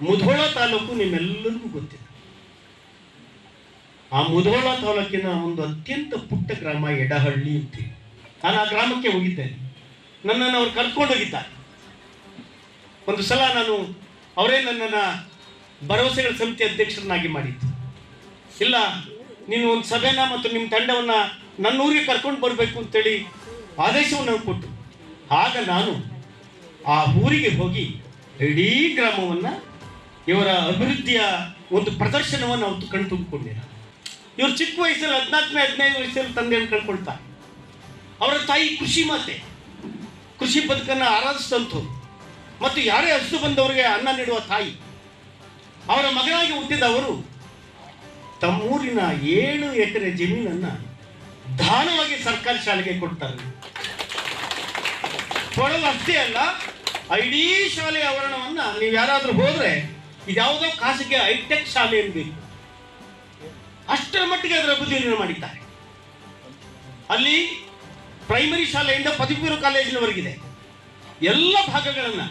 ಮುಧೋಳ ತಾಲೂಕು ನಿಮ್ಮೆಲ್ಲರಿಗೂ ಗೊತ್ತಿದೆ. ಆ ಮುಧೋಳ ತಾಲೂಕಿನ ಒಂದು ಅತ್ಯಂತ ಪುಟ್ಟ ಗ್ರಾಮ ಎಡಹಳ್ಳಿ ಅಂತ ನಾನು ಆ ಗ್ರಾಮಕ್ಕೆ ಹೋಗಿದ್ದೇನೆ. ನನ್ನನ್ನು ಅವ್ರು ಕರ್ಕೊಂಡು ಹೋಗಿದ್ದಾರೆ. ಒಂದು ಸಲ ನಾನು ಅವರೇ ನನ್ನನ್ನು ಭರವಸೆಗಳ ಸಮಿತಿ ಅಧ್ಯಕ್ಷರನ್ನಾಗಿ ಮಾಡಿದ್ದು. ಇಲ್ಲ, ನೀನು ಒಂದು ಸಭೆನ ಮತ್ತು ನಿಮ್ಮ ತಂಡವನ್ನು ನನ್ನ ಊರಿಗೆ ಕರ್ಕೊಂಡು ಬರಬೇಕು ಅಂತೇಳಿ ಆದೇಶವನ್ನು ಕೊಟ್ಟು ಆಗ ನಾನು ಆ ಊರಿಗೆ ಹೋಗಿ ಇಡೀ ಗ್ರಾಮವನ್ನು, ಇವರ ಅಭಿವೃದ್ಧಿಯ ಒಂದು ಪ್ರದರ್ಶನವನ್ನು ಅವತ್ತು ಕಣ್ ತುಂಬಿಕೊಂಡೆ ಇವರು ಚಿಕ್ಕ ವಯಸ್ಸಲ್ಲಿ ಹದಿನಾಲ್ಕನೇ ಹದಿನೈದು ವಯಸ್ಸಲ್ಲಿ ತಂದೆಯನ್ನು ಕಳ್ಕೊಳ್ತಾರೆ. ಅವರ ತಾಯಿ ಕೃಷಿ ಮಾತೆ. ಕೃಷಿ ಬದುಕನ್ನು ಆರಾಧಿಸಿದಂಥವ್ರು. ಮತ್ತು ಯಾರೇ ಹಸು ಬಂದವರಿಗೆ ಅನ್ನ ನೀಡುವ ತಾಯಿ. ಅವರ ಮಗನಾಗಿ ಹುಟ್ಟಿದವರು ತಮ್ಮೂರಿನ ಏಳು ಎಕರೆ ಜಮೀನನ್ನು ದಾನವಾಗಿ ಸರ್ಕಾರಿ ಶಾಲೆಗೆ ಕೊಡ್ತಾರೆ. ಕೊಡಲು ಅಷ್ಟೇ ಅಲ್ಲ ಇಡೀ ಶಾಲೆಯ ಆವರಣವನ್ನು ನೀವು ಯಾರಾದರೂ ಹೋದರೆ ಇದ್ಯಾವುದೋ ಖಾಸಗಿ ಹೈಟೆಕ್ ಶಾಲೆ ಅನ್ಬೇಕು. ಅಷ್ಟರ ಮಟ್ಟಿಗೆ ಅದರ ಅಭಿವೃದ್ಧಿಯನ್ನು ಮಾಡಿದ್ದಾರೆ. ಅಲ್ಲಿ ಪ್ರೈಮರಿ ಶಾಲೆಯಿಂದ ಪದವಿಪೂರ್ವ ಕಾಲೇಜಿನವರೆಗಿದೆ. ಎಲ್ಲ ಭಾಗಗಳನ್ನು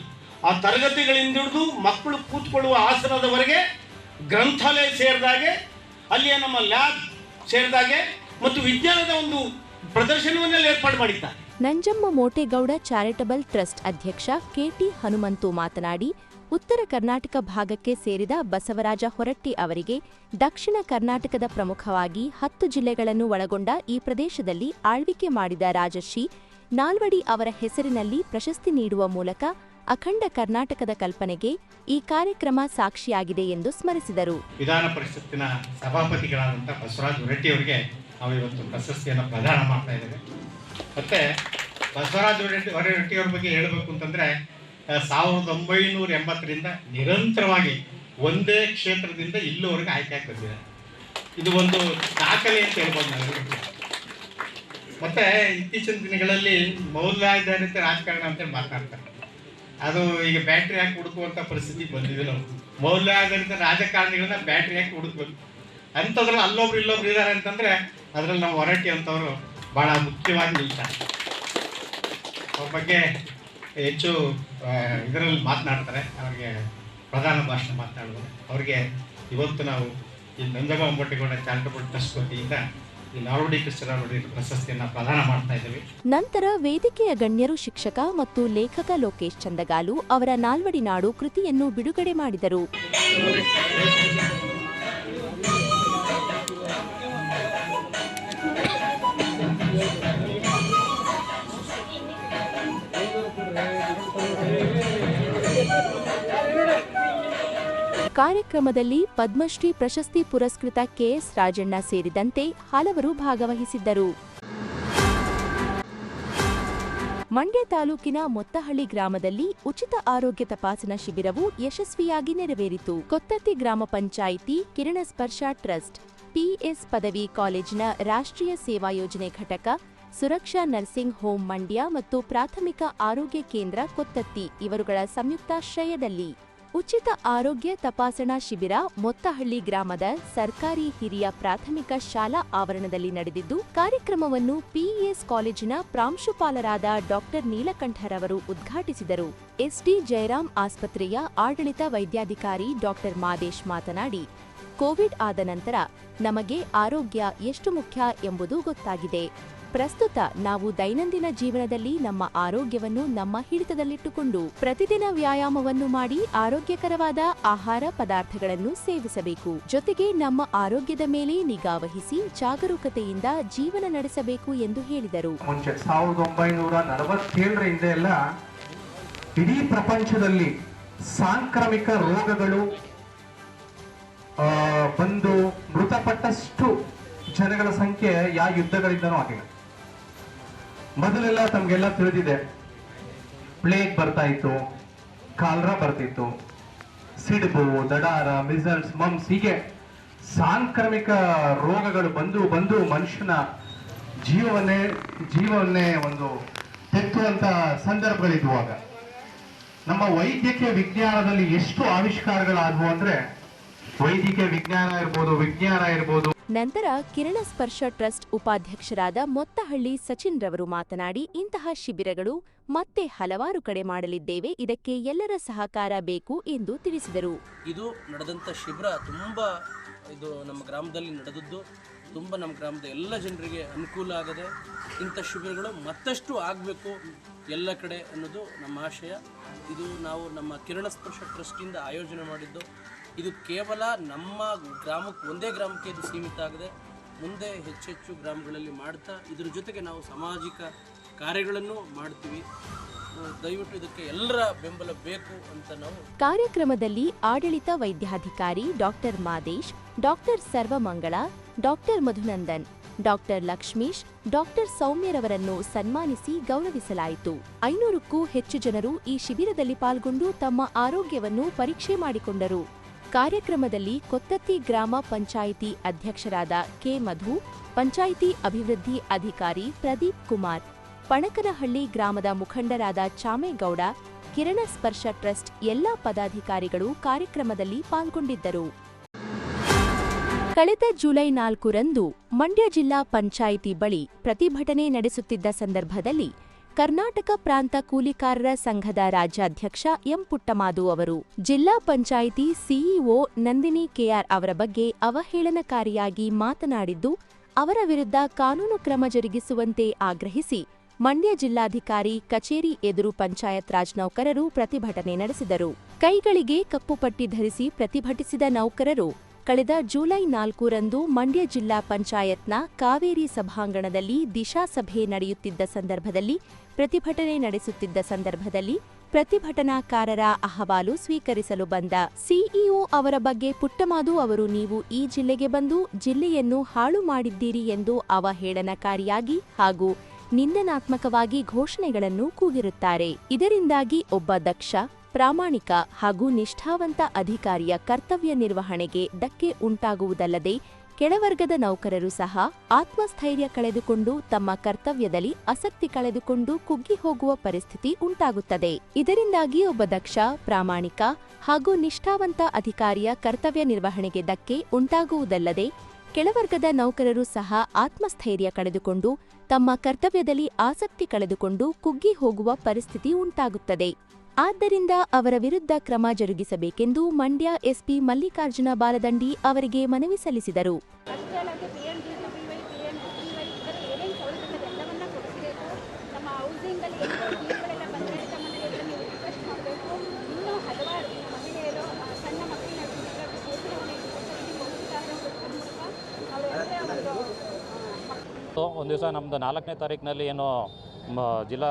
ಆ ತರಗತಿಗಳಿಂದ ಹಿಡಿದು ಮಕ್ಕಳು ಕೂತ್ಕೊಳ್ಳುವ ಆಸನದವರೆಗೆ ಗ್ರಂಥಾಲಯ ಸೇರಿದಾಗೆ ಅಲ್ಲಿಯ ನಮ್ಮ ಲ್ಯಾಬ್ ಸೇರಿದಾಗೆ ಮತ್ತು ವಿಜ್ಞಾನದ ಒಂದು ಪ್ರದರ್ಶನವನ್ನೆಲ್ಲ ಏರ್ಪಾಡು ಮಾಡಿದ್ದಾರೆ. ನಂಜಮ್ಮ ಮೋಟೇಗೌಡ ಚಾರಿಟಬಲ್ ಟ್ರಸ್ಟ್ ಅಧ್ಯಕ್ಷ ಕೆಟಿ ಹನುಮಂತು ಮಾತನಾಡಿ, ಉತ್ತರ ಕರ್ನಾಟಕ ಭಾಗಕ್ಕೆ ಸೇರಿದ ಬಸವರಾಜ ಹೊರಟ್ಟಿ ಅವರಿಗೆ ದಕ್ಷಿಣ ಕರ್ನಾಟಕದ ಪ್ರಮುಖವಾಗಿ ಹತ್ತು ಜಿಲ್ಲೆಗಳನ್ನು ಒಳಗೊಂಡ ಈ ಪ್ರದೇಶದಲ್ಲಿ ಆಳ್ವಿಕೆ ಮಾಡಿದ ರಾಜರ್ಷಿ ನಾಲ್ವಡಿ ಅವರ ಹೆಸರಿನಲ್ಲಿ ಪ್ರಶಸ್ತಿ ನೀಡುವ ಮೂಲಕ ಅಖಂಡ ಕರ್ನಾಟಕದ ಕಲ್ಪನೆಗೆ ಈ ಕಾರ್ಯಕ್ರಮ ಸಾಕ್ಷಿಯಾಗಿದೆ ಎಂದು ಸ್ಮರಿಸಿದರು. ವಿಧಾನ ಪರಿಷತ್ತಿನ ಸಭಾಪತಿಗಳಾದಂತಹ ಬಸವರಾಜ ಹೊರಟ್ಟಿ ಅವರಿಗೆ ನಾವು ಪ್ರಶಸ್ತಿಯನ್ನು ಪ್ರದಾನ ಮಾಡ್ತಾ ಇದ್ದೇವೆ. ಮತ್ತೆ ಬಸವರಾಜ ಹೊರಟ್ಟಿಯವ್ರ ಹೊರಟ್ಟಿ ಬಗ್ಗೆ ಹೇಳಬೇಕು ಅಂತಂದ್ರೆ ಸಾವಿರದ ಒಂಬೈನೂರ ಎಂಬತ್ತರಿಂದ ನಿರಂತರವಾಗಿ ಒಂದೇ ಕ್ಷೇತ್ರದಿಂದ ಇಲ್ಲಿವರೆಗೆ ಆಯ್ಕೆ ಆಗ್ತಿದ್ದಾರೆ ಇದು ಒಂದು ದಾಖಲೆ ಅಂತ ಹೇಳ್ಬೋದು ನಾವು. ಮತ್ತೆ ಇತ್ತೀಚಿನ ದಿನಗಳಲ್ಲಿ ಮೌಲ್ಯಾಧಾರಿತ ರಾಜಕಾರಣ ಅಂತೇಳಿ ಮಾತಾಡ್ತಾರೆ. ಅದು ಈಗ ಬ್ಯಾಟ್ರಿ ಹಾಕಿ ಹುಡುಕುವಂಥ ಪರಿಸ್ಥಿತಿ ಬಂದಿದೆ ನಾವು. ಮೌಲ್ಯಾಧಾರಿತ ರಾಜಕಾರಣಿಗಳನ್ನ ಬ್ಯಾಟ್ರಿ ಹಾಕಿ ಹುಡುಕ್ಬೇಕು. ಅಂಥದ್ರಲ್ಲಿ ಅಲ್ಲೊಬ್ರು ಇಲ್ಲೊಬ್ರು ಇದ್ದಾರೆ ಅಂತಂದ್ರೆ, ಅದ್ರಲ್ಲಿ ನಾವು ಹೊರಟಿ ಅಂತವ್ರು ಬಹಳ ಮುಖ್ಯವಾಗಿ ನಿಲ್ತಾರೆ. ಅವ್ರ ಬಗ್ಗೆ ಹೆಚ್ಚು ಇದರಲ್ಲಿ ಮಾತನಾಡ್ತಾರೆ. ಅವ್ರಿಗೆ ಪ್ರಧಾನ ಭಾಷಣ ಮಾತನಾಡುವುದು. ಅವ್ರಿಗೆ ಇವತ್ತು ನಾವು ಈ ನಂಜಮ್ಮ ಅಂಬಟ್ಟಿಗೌಡ ಚಾರಿಟಬಲ್ ಟ್ರಸ್ಟ್ ವತಿಯಿಂದ ನಂತರ ವೇದಿಕೆಯ ಗಣ್ಯರು ಶಿಕ್ಷಕ ಮತ್ತು ಲೇಖಕ ಲೋಕೇಶ್ ಚಂದಗಾಲು ಅವರ ನಾಲ್ವಡಿ ನಾಡು ಕೃತಿಯನ್ನು ಬಿಡುಗಡೆ ಮಾಡಿದರು. ಕಾರ್ಯಕ್ರಮದಲ್ಲಿ ಪದ್ಮಶ್ರೀ ಪ್ರಶಸ್ತಿ ಪುರಸ್ಕೃತ ಕೆಎಸ್ ರಾಜಣ್ಣ ಸೇರಿದಂತೆ ಹಲವರು ಭಾಗವಹಿಸಿದ್ದರು. ಮಂಡ್ಯ ತಾಲೂಕಿನ ಮೊತ್ತಹಳ್ಳಿ ಗ್ರಾಮದಲ್ಲಿ ಉಚಿತ ಆರೋಗ್ಯ ತಪಾಸಣಾ ಶಿಬಿರವು ಯಶಸ್ವಿಯಾಗಿ ನೆರವೇರಿತು. ಕೊತ್ತತ್ತಿ ಗ್ರಾಮ ಪಂಚಾಯಿತಿ ಕಿರಣ ಸ್ಪರ್ಶ ಟ್ರಸ್ಟ್, ಪಿಎಸ್ ಪದವಿ ಕಾಲೇಜಿನ ರಾಷ್ಟ್ರೀಯ ಸೇವಾ ಯೋಜನೆ ಘಟಕ, ಸುರಕ್ಷಾ ನರ್ಸಿಂಗ್ ಹೋಂ ಮಂಡ್ಯ ಮತ್ತು ಪ್ರಾಥಮಿಕ ಆರೋಗ್ಯ ಕೇಂದ್ರ ಕೊತ್ತತ್ತಿ, ಇವರುಗಳ ಸಂಯುಕ್ತಾಶ್ರಯದಲ್ಲಿ. ಉಚಿತ ಆರೋಗ್ಯ ತಪಾಸಣಾ ಶಿಬಿರ ಮೊತ್ತಹಳ್ಳಿ ಗ್ರಾಮದ ಸರ್ಕಾರಿ ಹಿರಿಯ ಪ್ರಾಥಮಿಕ ಶಾಲಾ ಆವರಣದಲ್ಲಿ ನಡೆದಿದ್ದು, ಕಾರ್ಯಕ್ರಮವನ್ನು ಪಿಇಎಸ್ ಕಾಲೇಜಿನ ಪ್ರಾಂಶುಪಾಲರಾದ ಡಾಕ್ಟರ್ ನೀಲಕಂಠರವರು ಉದ್ಘಾಟಿಸಿದರು. ಎಸ್ಡಿ ಜಯರಾಮ್ ಆಸ್ಪತ್ರೆಯ ಆಡಳಿತ ವೈದ್ಯಾಧಿಕಾರಿ ಡಾಕ್ಟರ್ ಮಾದೇಶ್ ಮಾತನಾಡಿ, ಕೋವಿಡ್ ಆದ ನಂತರ ನಮಗೆ ಆರೋಗ್ಯ ಎಷ್ಟು ಮುಖ್ಯ ಎಂಬುದು ಗೊತ್ತಾಗಿದೆ. ಪ್ರಸ್ತುತ ನಾವು ದೈನಂದಿನ ಜೀವನದಲ್ಲಿ ನಮ್ಮ ಆರೋಗ್ಯವನ್ನು ನಮ್ಮ ಹಿಡಿತದಲ್ಲಿಟ್ಟುಕೊಂಡು ಪ್ರತಿದಿನ ವ್ಯಾಯಾಮವನ್ನು ಮಾಡಿ ಆರೋಗ್ಯಕರವಾದ ಆಹಾರ ಪದಾರ್ಥಗಳನ್ನು ಸೇವಿಸಬೇಕು. ಜೊತೆಗೆ ನಮ್ಮ ಆರೋಗ್ಯದ ಮೇಲೆ ನಿಗಾ ವಹಿಸಿ ಜಾಗರೂಕತೆಯಿಂದ ಜೀವನ ನಡೆಸಬೇಕು ಎಂದು ಹೇಳಿದರು. ಇಡೀ ಪ್ರಪಂಚದಲ್ಲಿ ಸಾಂಕ್ರಾಮಿಕ ರೋಗಗಳು ಬಂದು ಮೃತಪಟ್ಟಷ್ಟು ಜನಗಳ ಸಂಖ್ಯೆ ಯಾವ ಯುದ್ಧಗಳಿಂದನೂ ಆಗಿಲ್ಲ. ಮೊದಲೆಲ್ಲ ತಮ್ಗೆಲ್ಲ ತಿಳಿದಿದೆ. ಪ್ಲೇಗ್ ಬರ್ತಾ ಇತ್ತು ಕಾಲ್ರ ಬರ್ತಿತ್ತು, ಸಿಡುಬು ದಡಾರ ಮಿಸಲ್ಸ್ ಮಮ್ಸ್ ಹೀಗೆ ಸಾಂಕ್ರಾಮಿಕ ರೋಗಗಳು ಬಂದು ಬಂದು ಮನುಷ್ಯನ ಜೀವವನ್ನೇ ಜೀವವನ್ನೇ ಒಂದು ತೆತ್ತುವಂತ ಸಂದರ್ಭಗಳಿದ್ವಾಗ ನಮ್ಮ ವೈದ್ಯಕೀಯ ವಿಜ್ಞಾನದಲ್ಲಿ ಎಷ್ಟು ಆವಿಷ್ಕಾರಗಳಾದವು ಅಂದ್ರೆ ವೈದ್ಯಕೀಯ ವಿಜ್ಞಾನ ಇರ್ಬೋದು ವಿಜ್ಞಾನ ಇರ್ಬೋದು ನಂತರ ಕಿರಣ ಸ್ಪರ್ಶ ಟ್ರಸ್ಟ್ ಉಪಾಧ್ಯಕ್ಷರಾದ ಮೊತ್ತಹಳ್ಳಿ ಸಚಿನ್ ರವರು ಮಾತನಾಡಿ, ಇಂತಹ ಶಿಬಿರಗಳು ಮತ್ತೆ ಹಲವಾರು ಕಡೆ ಮಾಡಲಿದ್ದೇವೆ, ಇದಕ್ಕೆ ಎಲ್ಲರ ಸಹಕಾರ ಬೇಕು ಎಂದು ತಿಳಿಸಿದರು. ಇದು ನಡೆದಂಥ ಶಿಬಿರ ತುಂಬ ಇದು ನಮ್ಮ ಗ್ರಾಮದಲ್ಲಿ ನಡೆದದ್ದು. ತುಂಬ ನಮ್ಮ ಗ್ರಾಮದ ಎಲ್ಲ ಜನರಿಗೆ ಅನುಕೂಲ ಆಗದೆ ಇಂಥ ಶಿಬಿರಗಳು ಮತ್ತಷ್ಟು ಆಗಬೇಕು ಎಲ್ಲ ಕಡೆ ಅನ್ನೋದು ನಮ್ಮ ಆಶಯ. ಇದು ನಾವು ನಮ್ಮ ಕಿರಣ ಸ್ಪರ್ಶ ಟ್ರಸ್ಟಿಂದ ಆಯೋಜನೆ ಮಾಡಿದ್ದು. ಇದು ಕೇವಲ ನಮ್ಮ ಗ್ರಾಮಕ್ಕೆ ಒಂದೇ ಗ್ರಾಮಕ್ಕೆ ಇದು ಸೀಮಿತ ಆಗದೆ. ಮುಂದೆ ಹೆಚ್ಚೆಚ್ಚು ಗ್ರಾಮಗಳಲ್ಲಿ ಮಾಡ್ತಾ ಇದ್ರ ಜೊತೆಗೆ ನಾವು ಸಾಮಾಜಿಕ ಕಾರ್ಯಗಳನ್ನು ಮಾಡ್ತೀವಿ. ದಯವಿಟ್ಟು ಇದಕ್ಕೆ ಎಲ್ಲರ ಬೆಂಬಲ ಬೇಕು ಅಂತ ನಾವು ಕಾರ್ಯಕ್ರಮದಲ್ಲಿ ಆಡಳಿತ ವೈದ್ಯಾಧಿಕಾರಿ doctor Madesh, doctor Sarvamangala, doctor Madhunandan, doctor Lakshmish, doctor ಸೌಮ್ಯರವರನ್ನು ಸನ್ಮಾನಿಸಿ ಗೌರವಿಸಲಾಯಿತು. ಐನೂರಕ್ಕೂ ಹೆಚ್ಚು ಜನರು ಈ ಶಿಬಿರದಲ್ಲಿ ಪಾಲ್ಗೊಂಡು ತಮ್ಮ ಆರೋಗ್ಯವನ್ನು ಪರೀಕ್ಷೆ ಮಾಡಿಕೊಂಡರು. ಕಾರ್ಯಕ್ರಮದಲ್ಲಿ ಕೊತ್ತತ್ತಿ ಗ್ರಾಮ ಪಂಚಾಯಿತಿ ಅಧ್ಯಕ್ಷರಾದ ಕೆ ಮಧು, ಪಂಚಾಯಿತಿ ಅಭಿವೃದ್ಧಿ ಅಧಿಕಾರಿ ಪ್ರದೀಪ್ ಕುಮಾರ್, ಪಣಕನಹಳ್ಳಿ ಗ್ರಾಮದ ಮುಖಂಡರಾದ ಚಾಮೇಗೌಡ, ಕಿರಣ ಸ್ಪರ್ಶ ಟ್ರಸ್ಟ್ ಎಲ್ಲ ಪದಾಧಿಕಾರಿಗಳು ಕಾರ್ಯಕ್ರಮದಲ್ಲಿ ಪಾಲ್ಗೊಂಡಿದ್ದರು. ಕಳೆದ ಜುಲೈ ನಾಲ್ಕರಂದು ಮಂಡ್ಯ ಜಿಲ್ಲಾ ಪಂಚಾಯಿತಿ ಬಳಿ ಪ್ರತಿಭಟನೆ ನಡೆಸುತ್ತಿದ್ದ ಸಂದರ್ಭದಲ್ಲಿ ಕರ್ನಾಟಕ ಪ್ರಾಂತ ಕೂಲಿಕಾರರ ಸಂಘದ ರಾಜ್ಯಾಧ್ಯಕ್ಷ ಎಂ ಪುಟ್ಟಮಾದು ಅವರು, ಜಿಲ್ಲಾ ಪಂಚಾಯಿತಿ ಸಿಇಒ ನಂದಿನಿ ಕೆಆರ್ ಅವರ ಬಗ್ಗೆ ಅವಹೇಳನಕಾರಿಯಾಗಿ ಮಾತನಾಡಿದ್ದು, ಅವರ ವಿರುದ್ಧ ಕಾನೂನು ಕ್ರಮ ಜರುಗಿಸುವಂತೆ ಆಗ್ರಹಿಸಿ ಮಂಡ್ಯ ಜಿಲ್ಲಾಧಿಕಾರಿ ಕಚೇರಿ ಎದುರು ಪಂಚಾಯತ್ ರಾಜ್ ನೌಕರರು ಪ್ರತಿಭಟನೆ ನಡೆಸಿದರು. ಕೈಗಳಿಗೆ ಕಪ್ಪು ಪಟ್ಟಿ ಧರಿಸಿ ಪ್ರತಿಭಟಿಸಿದ ನೌಕರರು, ಕಳೆದ ಜುಲೈ ನಾಲ್ಕರಂದು ಮಂಡ್ಯ ಜಿಲ್ಲಾ ಪಂಚಾಯತ್ನ ಕಾವೇರಿ ಸಭಾಂಗಣದಲ್ಲಿ ದಿಶಾ ಸಭೆ ನಡೆಯುತ್ತಿದ್ದ ಸಂದರ್ಭದಲ್ಲಿ ಪ್ರತಿಭಟನೆ ನಡೆಸುತ್ತಿದ್ದ ಸಂದರ್ಭದಲ್ಲಿ ಪ್ರತಿಭಟನಾಕಾರರ ಅಹವಾಲು ಸ್ವೀಕರಿಸಲು ಬಂದ ಸಿಇಒ ಅವರ ಬಗ್ಗೆ ಪುಟ್ಟಮಾದು ಅವರು, ನೀವು ಈ ಜಿಲ್ಲೆಗೆ ಬಂದು ಜಿಲ್ಲೆಯನ್ನು ಹಾಳು ಮಾಡಿದ್ದೀರಿ ಎಂದು ಅವಹೇಳನಕಾರಿಯಾಗಿ ಹಾಗೂ ನಿಂದನಾತ್ಮಕವಾಗಿ ಘೋಷಣೆಗಳನ್ನು ಕೂಗಿರುತ್ತಾರೆ. ಇದರಿಂದಾಗಿ ಒಬ್ಬ ದಕ್ಷ, ಪ್ರಾಮಾಣಿಕ ಹಾಗೂ ನಿಷ್ಠಾವಂತ ಅಧಿಕಾರಿಯ ಕರ್ತವ್ಯ ನಿರ್ವಹಣೆಗೆ ಧಕ್ಕೆ ಉಂಟಾಗುವುದಲ್ಲದೆ ಕೆಳವರ್ಗದ ನೌಕರರು ಸಹ ಆತ್ಮಸ್ಥೈರ್ಯ ಕಳೆದುಕೊಂಡು ತಮ್ಮ ಕರ್ತವ್ಯದಲ್ಲಿ ಆಸಕ್ತಿ ಕಳೆದುಕೊಂಡು ಕುಗ್ಗಿ ಹೋಗುವ ಪರಿಸ್ಥಿತಿ ಉಂಟಾಗುತ್ತದೆ. ಇದರಿಂದಾಗಿ ಒಬ್ಬ ದಕ್ಷ, ಪ್ರಾಮಾಣಿಕ ಹಾಗೂ ನಿಷ್ಠಾವಂತ ಅಧಿಕಾರಿಯ ಕರ್ತವ್ಯ ನಿರ್ವಹಣೆಗೆ ಧಕ್ಕೆ ಉಂಟಾಗುವುದಲ್ಲದೆ, ಕೆಳವರ್ಗದ ನೌಕರರು ಸಹ ಆತ್ಮಸ್ಥೈರ್ಯ ಕಳೆದುಕೊಂಡು ತಮ್ಮ ಕರ್ತವ್ಯದಲ್ಲಿ ಆಸಕ್ತಿ ಕಳೆದುಕೊಂಡು ಕುಗ್ಗಿ ಹೋಗುವ ಪರಿಸ್ಥಿತಿ ಉಂಟಾಗುತ್ತದೆ. ಆದ್ದರಿಂದ ಅವರ ವಿರುದ್ಧ ಕ್ರಮ ಜರುಗಿಸಬೇಕೆಂದು ಮಂಡ್ಯ ಎಸ್ಪಿ ಮಲ್ಲಿಕಾರ್ಜುನ ಬಾಲದಂಡಿ ಅವರಿಗೆ ಮನವಿ ಸಲ್ಲಿಸಿದರು. ಒಂದು ದಿವಸ ನಮ್ಮದು ನಾಲ್ಕನೇ ತಾರೀಕಿನಲ್ಲಿ ಏನು ಜಿಲ್ಲಾ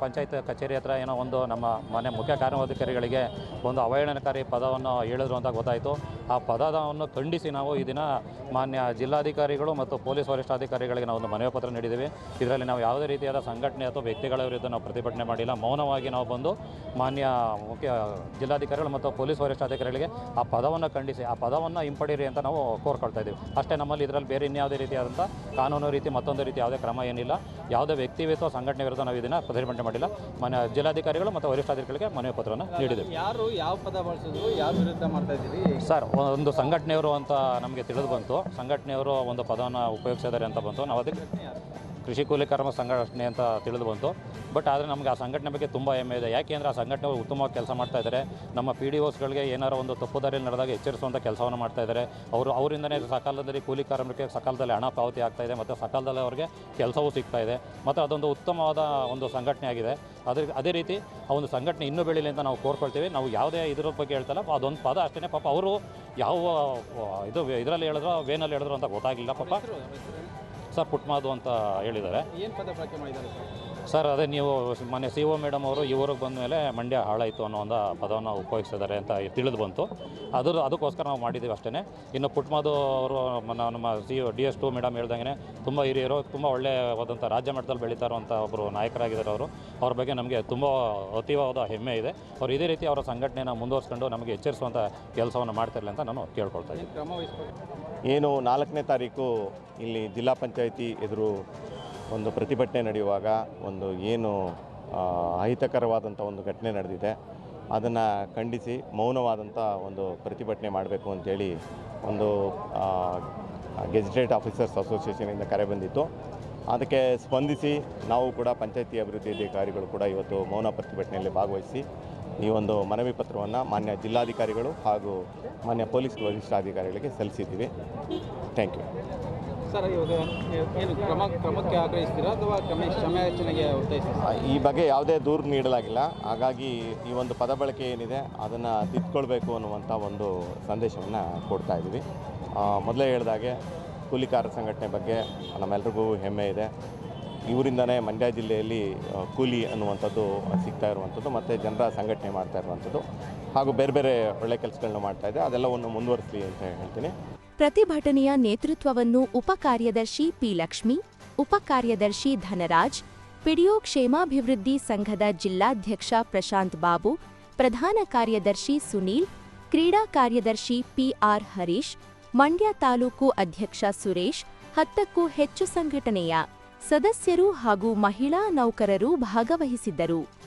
ಪಂಚಾಯತ್ ಕಚೇರಿ ಹತ್ರ ಏನೋ ಒಂದು ನಮ್ಮ ಮನೆ ಮುಖ್ಯ ಕಾರ್ಯಾಧಿಕಾರಿಗಳಿಗೆ ಒಂದು ಅವಹೇಳನಕಾರಿ ಪದವನ್ನು ಹೇಳಿದ್ರು ಅಂತ ಗೊತ್ತಾಯಿತು. ಆ ಪದವನ್ನು ಖಂಡಿಸಿ ನಾವು ಈ ದಿನ ಮಾನ್ಯ ಜಿಲ್ಲಾಧಿಕಾರಿಗಳು ಮತ್ತು ಪೊಲೀಸ್ ವರಿಷ್ಠಾಧಿಕಾರಿಗಳಿಗೆ ನಾವು ಒಂದು ಮನವಿ ಪತ್ರ ನೀಡಿದ್ದೀವಿ. ಇದರಲ್ಲಿ ನಾವು ಯಾವುದೇ ರೀತಿಯಾದ ಸಂಘಟನೆ ಅಥವಾ ವ್ಯಕ್ತಿಗಳ ವಿರುದ್ಧ ನಾವು ಪ್ರತಿಭಟನೆ ಮಾಡಿಲ್ಲ. ಮೌನವಾಗಿ ನಾವು ಬಂದು ಮಾನ್ಯ ಮುಖ್ಯ ಜಿಲ್ಲಾಧಿಕಾರಿಗಳು ಮತ್ತು ಪೊಲೀಸ್ ವರಿಷ್ಠಾಧಿಕಾರಿಗಳಿಗೆ ಆ ಪದವನ್ನು ಖಂಡಿಸಿ, ಆ ಪದವನ್ನು ಹಿಂಪಡೀರಿ ಅಂತ ನಾವು ಕೋರ್ಕೊಳ್ತಾ ಇದ್ದೀವಿ. ಅಷ್ಟೇ ನಮ್ಮಲ್ಲಿ ಇದರಲ್ಲಿ ಬೇರೆ ಇನ್ಯಾವುದೇ ರೀತಿಯಾದಂಥ ಕಾನೂನು ರೀತಿ ಮತ್ತೊಂದು ರೀತಿ ಯಾವುದೇ ಕ್ರಮ ಏನಿಲ್ಲ. ಯಾವುದೇ ವ್ಯಕ್ತಿ ಅಥವಾ ಸಂಘಟನೆ ವಿರುದ್ಧ ನಾವು ಇದನ್ನು ಪ್ರತಿಭಟನೆ ಮಾಡಿಲ್ಲ. ಮನೆ ಜಿಲ್ಲಾಧಿಕಾರಿಗಳು ಮತ್ತು ವರಿಷ್ಠಾಧಿಕಾರಿಗಳಿಗೆ ಮನವಿ ಪತ್ರವನ್ನು ನೀಡಿದೆ ಯಾರು ಯಾವ ಪದ ಬಳಸಿದ್ರು ಯಾರ ವಿರುದ್ಧ ಮಾಡ್ತಾ ಇದ್ದೀರಿ? ಸರ್ ಒಂದು ಸಂಘಟನೆಯವರು ಅಂತ ನಮಗೆ ತಿಳಿದು ಬಂತು. ಸಂಘಟನೆಯವರು ಒಂದು ಪದವನ್ನು ಉಪಯೋಗಿಸಿದ್ದಾರೆ ಅಂತ ಬಂತು. ನಾವು ಅದಕ್ಕೆ ಕೃಷಿ ಕೂಲಿಕರ್ಮ ಸಂಘಟನೆ ಅಂತ ತಿಳಿದು ಬಂತು. ಬಟ್ ಆದರೆ ನಮಗೆ ಆ ಸಂಘಟನೆ ಬಗ್ಗೆ ತುಂಬ ಹೆಮ್ಮೆ ಇದೆ. ಯಾಕೆಂದರೆ ಆ ಸಂಘಟನೆ ಉತ್ತಮವಾಗಿ ಕೆಲಸ ಮಾಡ್ತಾ ಇದ್ದಾರೆ ನಮ್ಮ ಪಿ ಡಿ ಓಸ್ಗಳಿಗೆ ಏನಾರು ಒಂದು ತಪ್ಪು ದಾರಿಯಲ್ಲಿ ನಡೆದಾಗ ಎಚ್ಚರಿಸುವಂಥ ಕೆಲಸವನ್ನು ಮಾಡ್ತಾ ಇದ್ದಾರೆ ಅವರು ಅವರಿಂದನೇ ಸಕಾಲದಲ್ಲಿ ಕೂಲಿ ಕಾರ್ಮಿಕರಿಗೆ ಸಕಾಲದಲ್ಲಿ ಹಣ ಪಾವತಿ ಆಗ್ತಾ ಇದೆ ಮತ್ತು ಸಕಾಲದಲ್ಲಿ ಅವರಿಗೆ ಕೆಲಸವೂ ಸಿಗ್ತಾ ಇದೆ. ಮತ್ತು ಅದೊಂದು ಉತ್ತಮವಾದ ಒಂದು ಸಂಘಟನೆ ಆಗಿದೆ. ಅದ್ರ ಅದೇ ರೀತಿ ಆ ಒಂದು ಸಂಘಟನೆ ಇನ್ನೂ ಬೆಳೀಲಿ ಅಂತ ನಾವು ಕೋರ್ಕೊಳ್ತೀವಿ. ನಾವು ಯಾವುದೇ ಇದ್ರ ಬಗ್ಗೆ ಹೇಳ್ತಲ್ಲ, ಅದೊಂದು ಪದ ಅಷ್ಟೇ ಪಾಪ ಅವರು ಯಾವ, ಇದು ಇದರಲ್ಲಿ ಹೇಳಿದ್ರು, ವೇನಲ್ಲಿ ಹೇಳಿದ್ರು ಅಂತ ಗೊತ್ತಾಗಿಲ್ಲ ಪಾಪ. ಸರ್ ಪುಟ್ಮಾದು ಅಂತ ಹೇಳಿದ್ದಾರೆ. ಏನು ಪದ ಬಳಕೆ ಮಾಡಿದ್ದಾರೆ ಸರ್? ಅದೇ ನೀವು ಮೊನ್ನೆ ಸಿ ಒ ಮೇಡಮ್ ಅವರು ಈ ಊರಿಗೆ ಬಂದ ಮೇಲೆ ಮಂಡ್ಯ ಹಾಳಾಯಿತು ಅನ್ನೋ ಒಂದು ಪದವನ್ನು ಉಪಯೋಗಿಸಿದ್ದಾರೆ ಅಂತ ತಿಳಿದು ಬಂತು. ಅದ್ರ ಅದಕ್ಕೋಸ್ಕರ ನಾವು ಮಾಡಿದ್ದೀವಿ ಅಷ್ಟೇ ಇನ್ನು ಪುಟ್ಮಾದು ಅವರು ನಮ್ಮ C D S two madam ಹೇಳ್ದಂಗೆ ತುಂಬ ಹಿರಿಯರು ತುಂಬ ಒಳ್ಳೆಯವಾದಂಥ ರಾಜ್ಯ ಮಟ್ಟದಲ್ಲಿ ಬೆಳೀತಾ ಇರುವಂಥ ಒಬ್ಬರು ನಾಯಕರಾಗಿದ್ದಾರೆ ಅವರು. ಅವ್ರ ಬಗ್ಗೆ ನಮಗೆ ತುಂಬ ಅತೀವವಾದ ಹೆಮ್ಮೆ ಇದೆ. ಅವ್ರು ಇದೇ ರೀತಿ ಅವರ ಸಂಘಟನೆಯನ್ನು ಮುಂದುವರಿಸ್ಕೊಂಡು ನಮಗೆ ಎಚ್ಚರಿಸುವಂಥ ಕೆಲಸವನ್ನು ಮಾಡ್ತಿರಲಿ ಅಂತ ನಾನು ಕೇಳ್ಕೊಳ್ತಾ ಇದ್ದೀನಿ. ಏನು ನಾಲ್ಕನೇ ತಾರೀಕು ಇಲ್ಲಿ ಜಿಲ್ಲಾ ಪಂಚಾಯಿತಿ ಎದುರು ಒಂದು ಪ್ರತಿಭಟನೆ ನಡೆಯುವಾಗ ಒಂದು ಏನು ಅಹಿತಕರವಾದಂಥ ಒಂದು ಘಟನೆ ನಡೆದಿದೆ. ಅದನ್ನು ಖಂಡಿಸಿ ಮೌನವಾದಂಥ ಒಂದು ಪ್ರತಿಭಟನೆ ಮಾಡಬೇಕು ಅಂತೇಳಿ ಒಂದು ಗೆಜಿಟೇಟ್ ಆಫೀಸರ್ಸ್ ಅಸೋಸಿಯೇಷನಿಂದ ಕರೆ ಬಂದಿತ್ತು. ಅದಕ್ಕೆ ಸ್ಪಂದಿಸಿ ನಾವು ಕೂಡ ಪಂಚಾಯತಿ ಅಭಿವೃದ್ಧಿ ಅಧಿಕಾರಿಗಳು ಕೂಡ ಇವತ್ತು ಮೌನ ಪ್ರತಿಭಟನೆಯಲ್ಲಿ ಭಾಗವಹಿಸಿ ಈ ಒಂದು ಮನವಿ ಪತ್ರವನ್ನು ಮಾನ್ಯ ಜಿಲ್ಲಾಧಿಕಾರಿಗಳು ಹಾಗೂ ಮಾನ್ಯ ಪೊಲೀಸ್ ವರಿಷ್ಠಾಧಿಕಾರಿಗಳಿಗೆ ಸಲ್ಲಿಸಿದ್ದೀವಿ. ಥ್ಯಾಂಕ್ ಯು ಸರ್ ಇವಾಗ ಏನು ಕ್ರಮ ಕ್ರಮಕ್ಕೆ ಆಗ್ರಹಿಸ್ತೀರಾ ಅಥವಾ ಕ್ರಮ ಕ್ಷಮೆಯಾಚನೆಗೆ ಒತ್ತಾಯಿಸ್ತೀರಾ? ಈ ಬಗ್ಗೆ ಯಾವುದೇ ದೂರು ನೀಡಲಾಗಿಲ್ಲ. ಹಾಗಾಗಿ ಈ ಒಂದು ಪದ ಬಳಕೆ ಏನಿದೆ ಅದನ್ನು ತಿದ್ಕೊಳ್ಬೇಕು ಅನ್ನುವಂಥ ಒಂದು ಸಂದೇಶವನ್ನು ಕೊಡ್ತಾ ಇದ್ದೀವಿ. ಮೊದಲೇ ಹೇಳಿದಾಗೆ ಕೂಲಿಕಾರ ಸಂಘಟನೆ ಬಗ್ಗೆ ನಮ್ಮೆಲ್ರಿಗೂ ಹೆಮ್ಮೆ ಇದೆ. ಇವರಿಂದನೇ ಮಂಡ್ಯ ಜಿಲ್ಲೆಯಲ್ಲಿ ಕೂಲಿ ಅನ್ನುವಂಥದ್ದು ಸಿಗ್ತಾ ಇರುವಂಥದ್ದು, ಮತ್ತು ಜನರ ಸಂಘಟನೆ ಮಾಡ್ತಾ ಇರುವಂಥದ್ದು, ಹಾಗೂ ಬೇರೆ ಬೇರೆ ಒಳ್ಳೆ ಕೆಲಸಗಳನ್ನ ಮಾಡ್ತಾ ಇದೆ. ಅದೆಲ್ಲವನ್ನು ಮುಂದುವರಿಸಲಿ ಅಂತ ಹೇಳ್ತೀನಿ. ಪ್ರತಿಭಟನೆಯ ನೇತೃತ್ವವನ್ನು ಉಪ ಕಾರ್ಯದರ್ಶಿ ಪಿ ಲಕ್ಷ್ಮಿ, ಉಪ ಕಾರ್ಯದರ್ಶಿ ಧನರಾಜ್ ಪಿಡಿಯೋ ಕ್ಷೇಮಾಭಿವೃದ್ಧಿ ಸಂಘದ ಜಿಲ್ಲಾಧ್ಯಕ್ಷ ಪ್ರಶಾಂತ್ ಬಾಬು, ಪ್ರಧಾನ ಕಾರ್ಯದರ್ಶಿ ಸುನೀಲ್, ಕ್ರೀಡಾ ಕಾರ್ಯದರ್ಶಿ ಪಿಆರ್ ಹರೀಶ್, ಮಂಡ್ಯ ತಾಲೂಕು ಅಧ್ಯಕ್ಷ ಸುರೇಶ್, ಹತ್ತಕ್ಕೂ ಹೆಚ್ಚು ಸಂಘಟನೆಯ ಸದಸ್ಯರು ಹಾಗೂ ಮಹಿಳಾ ನೌಕರರು ಭಾಗವಹಿಸಿದ್ದರು.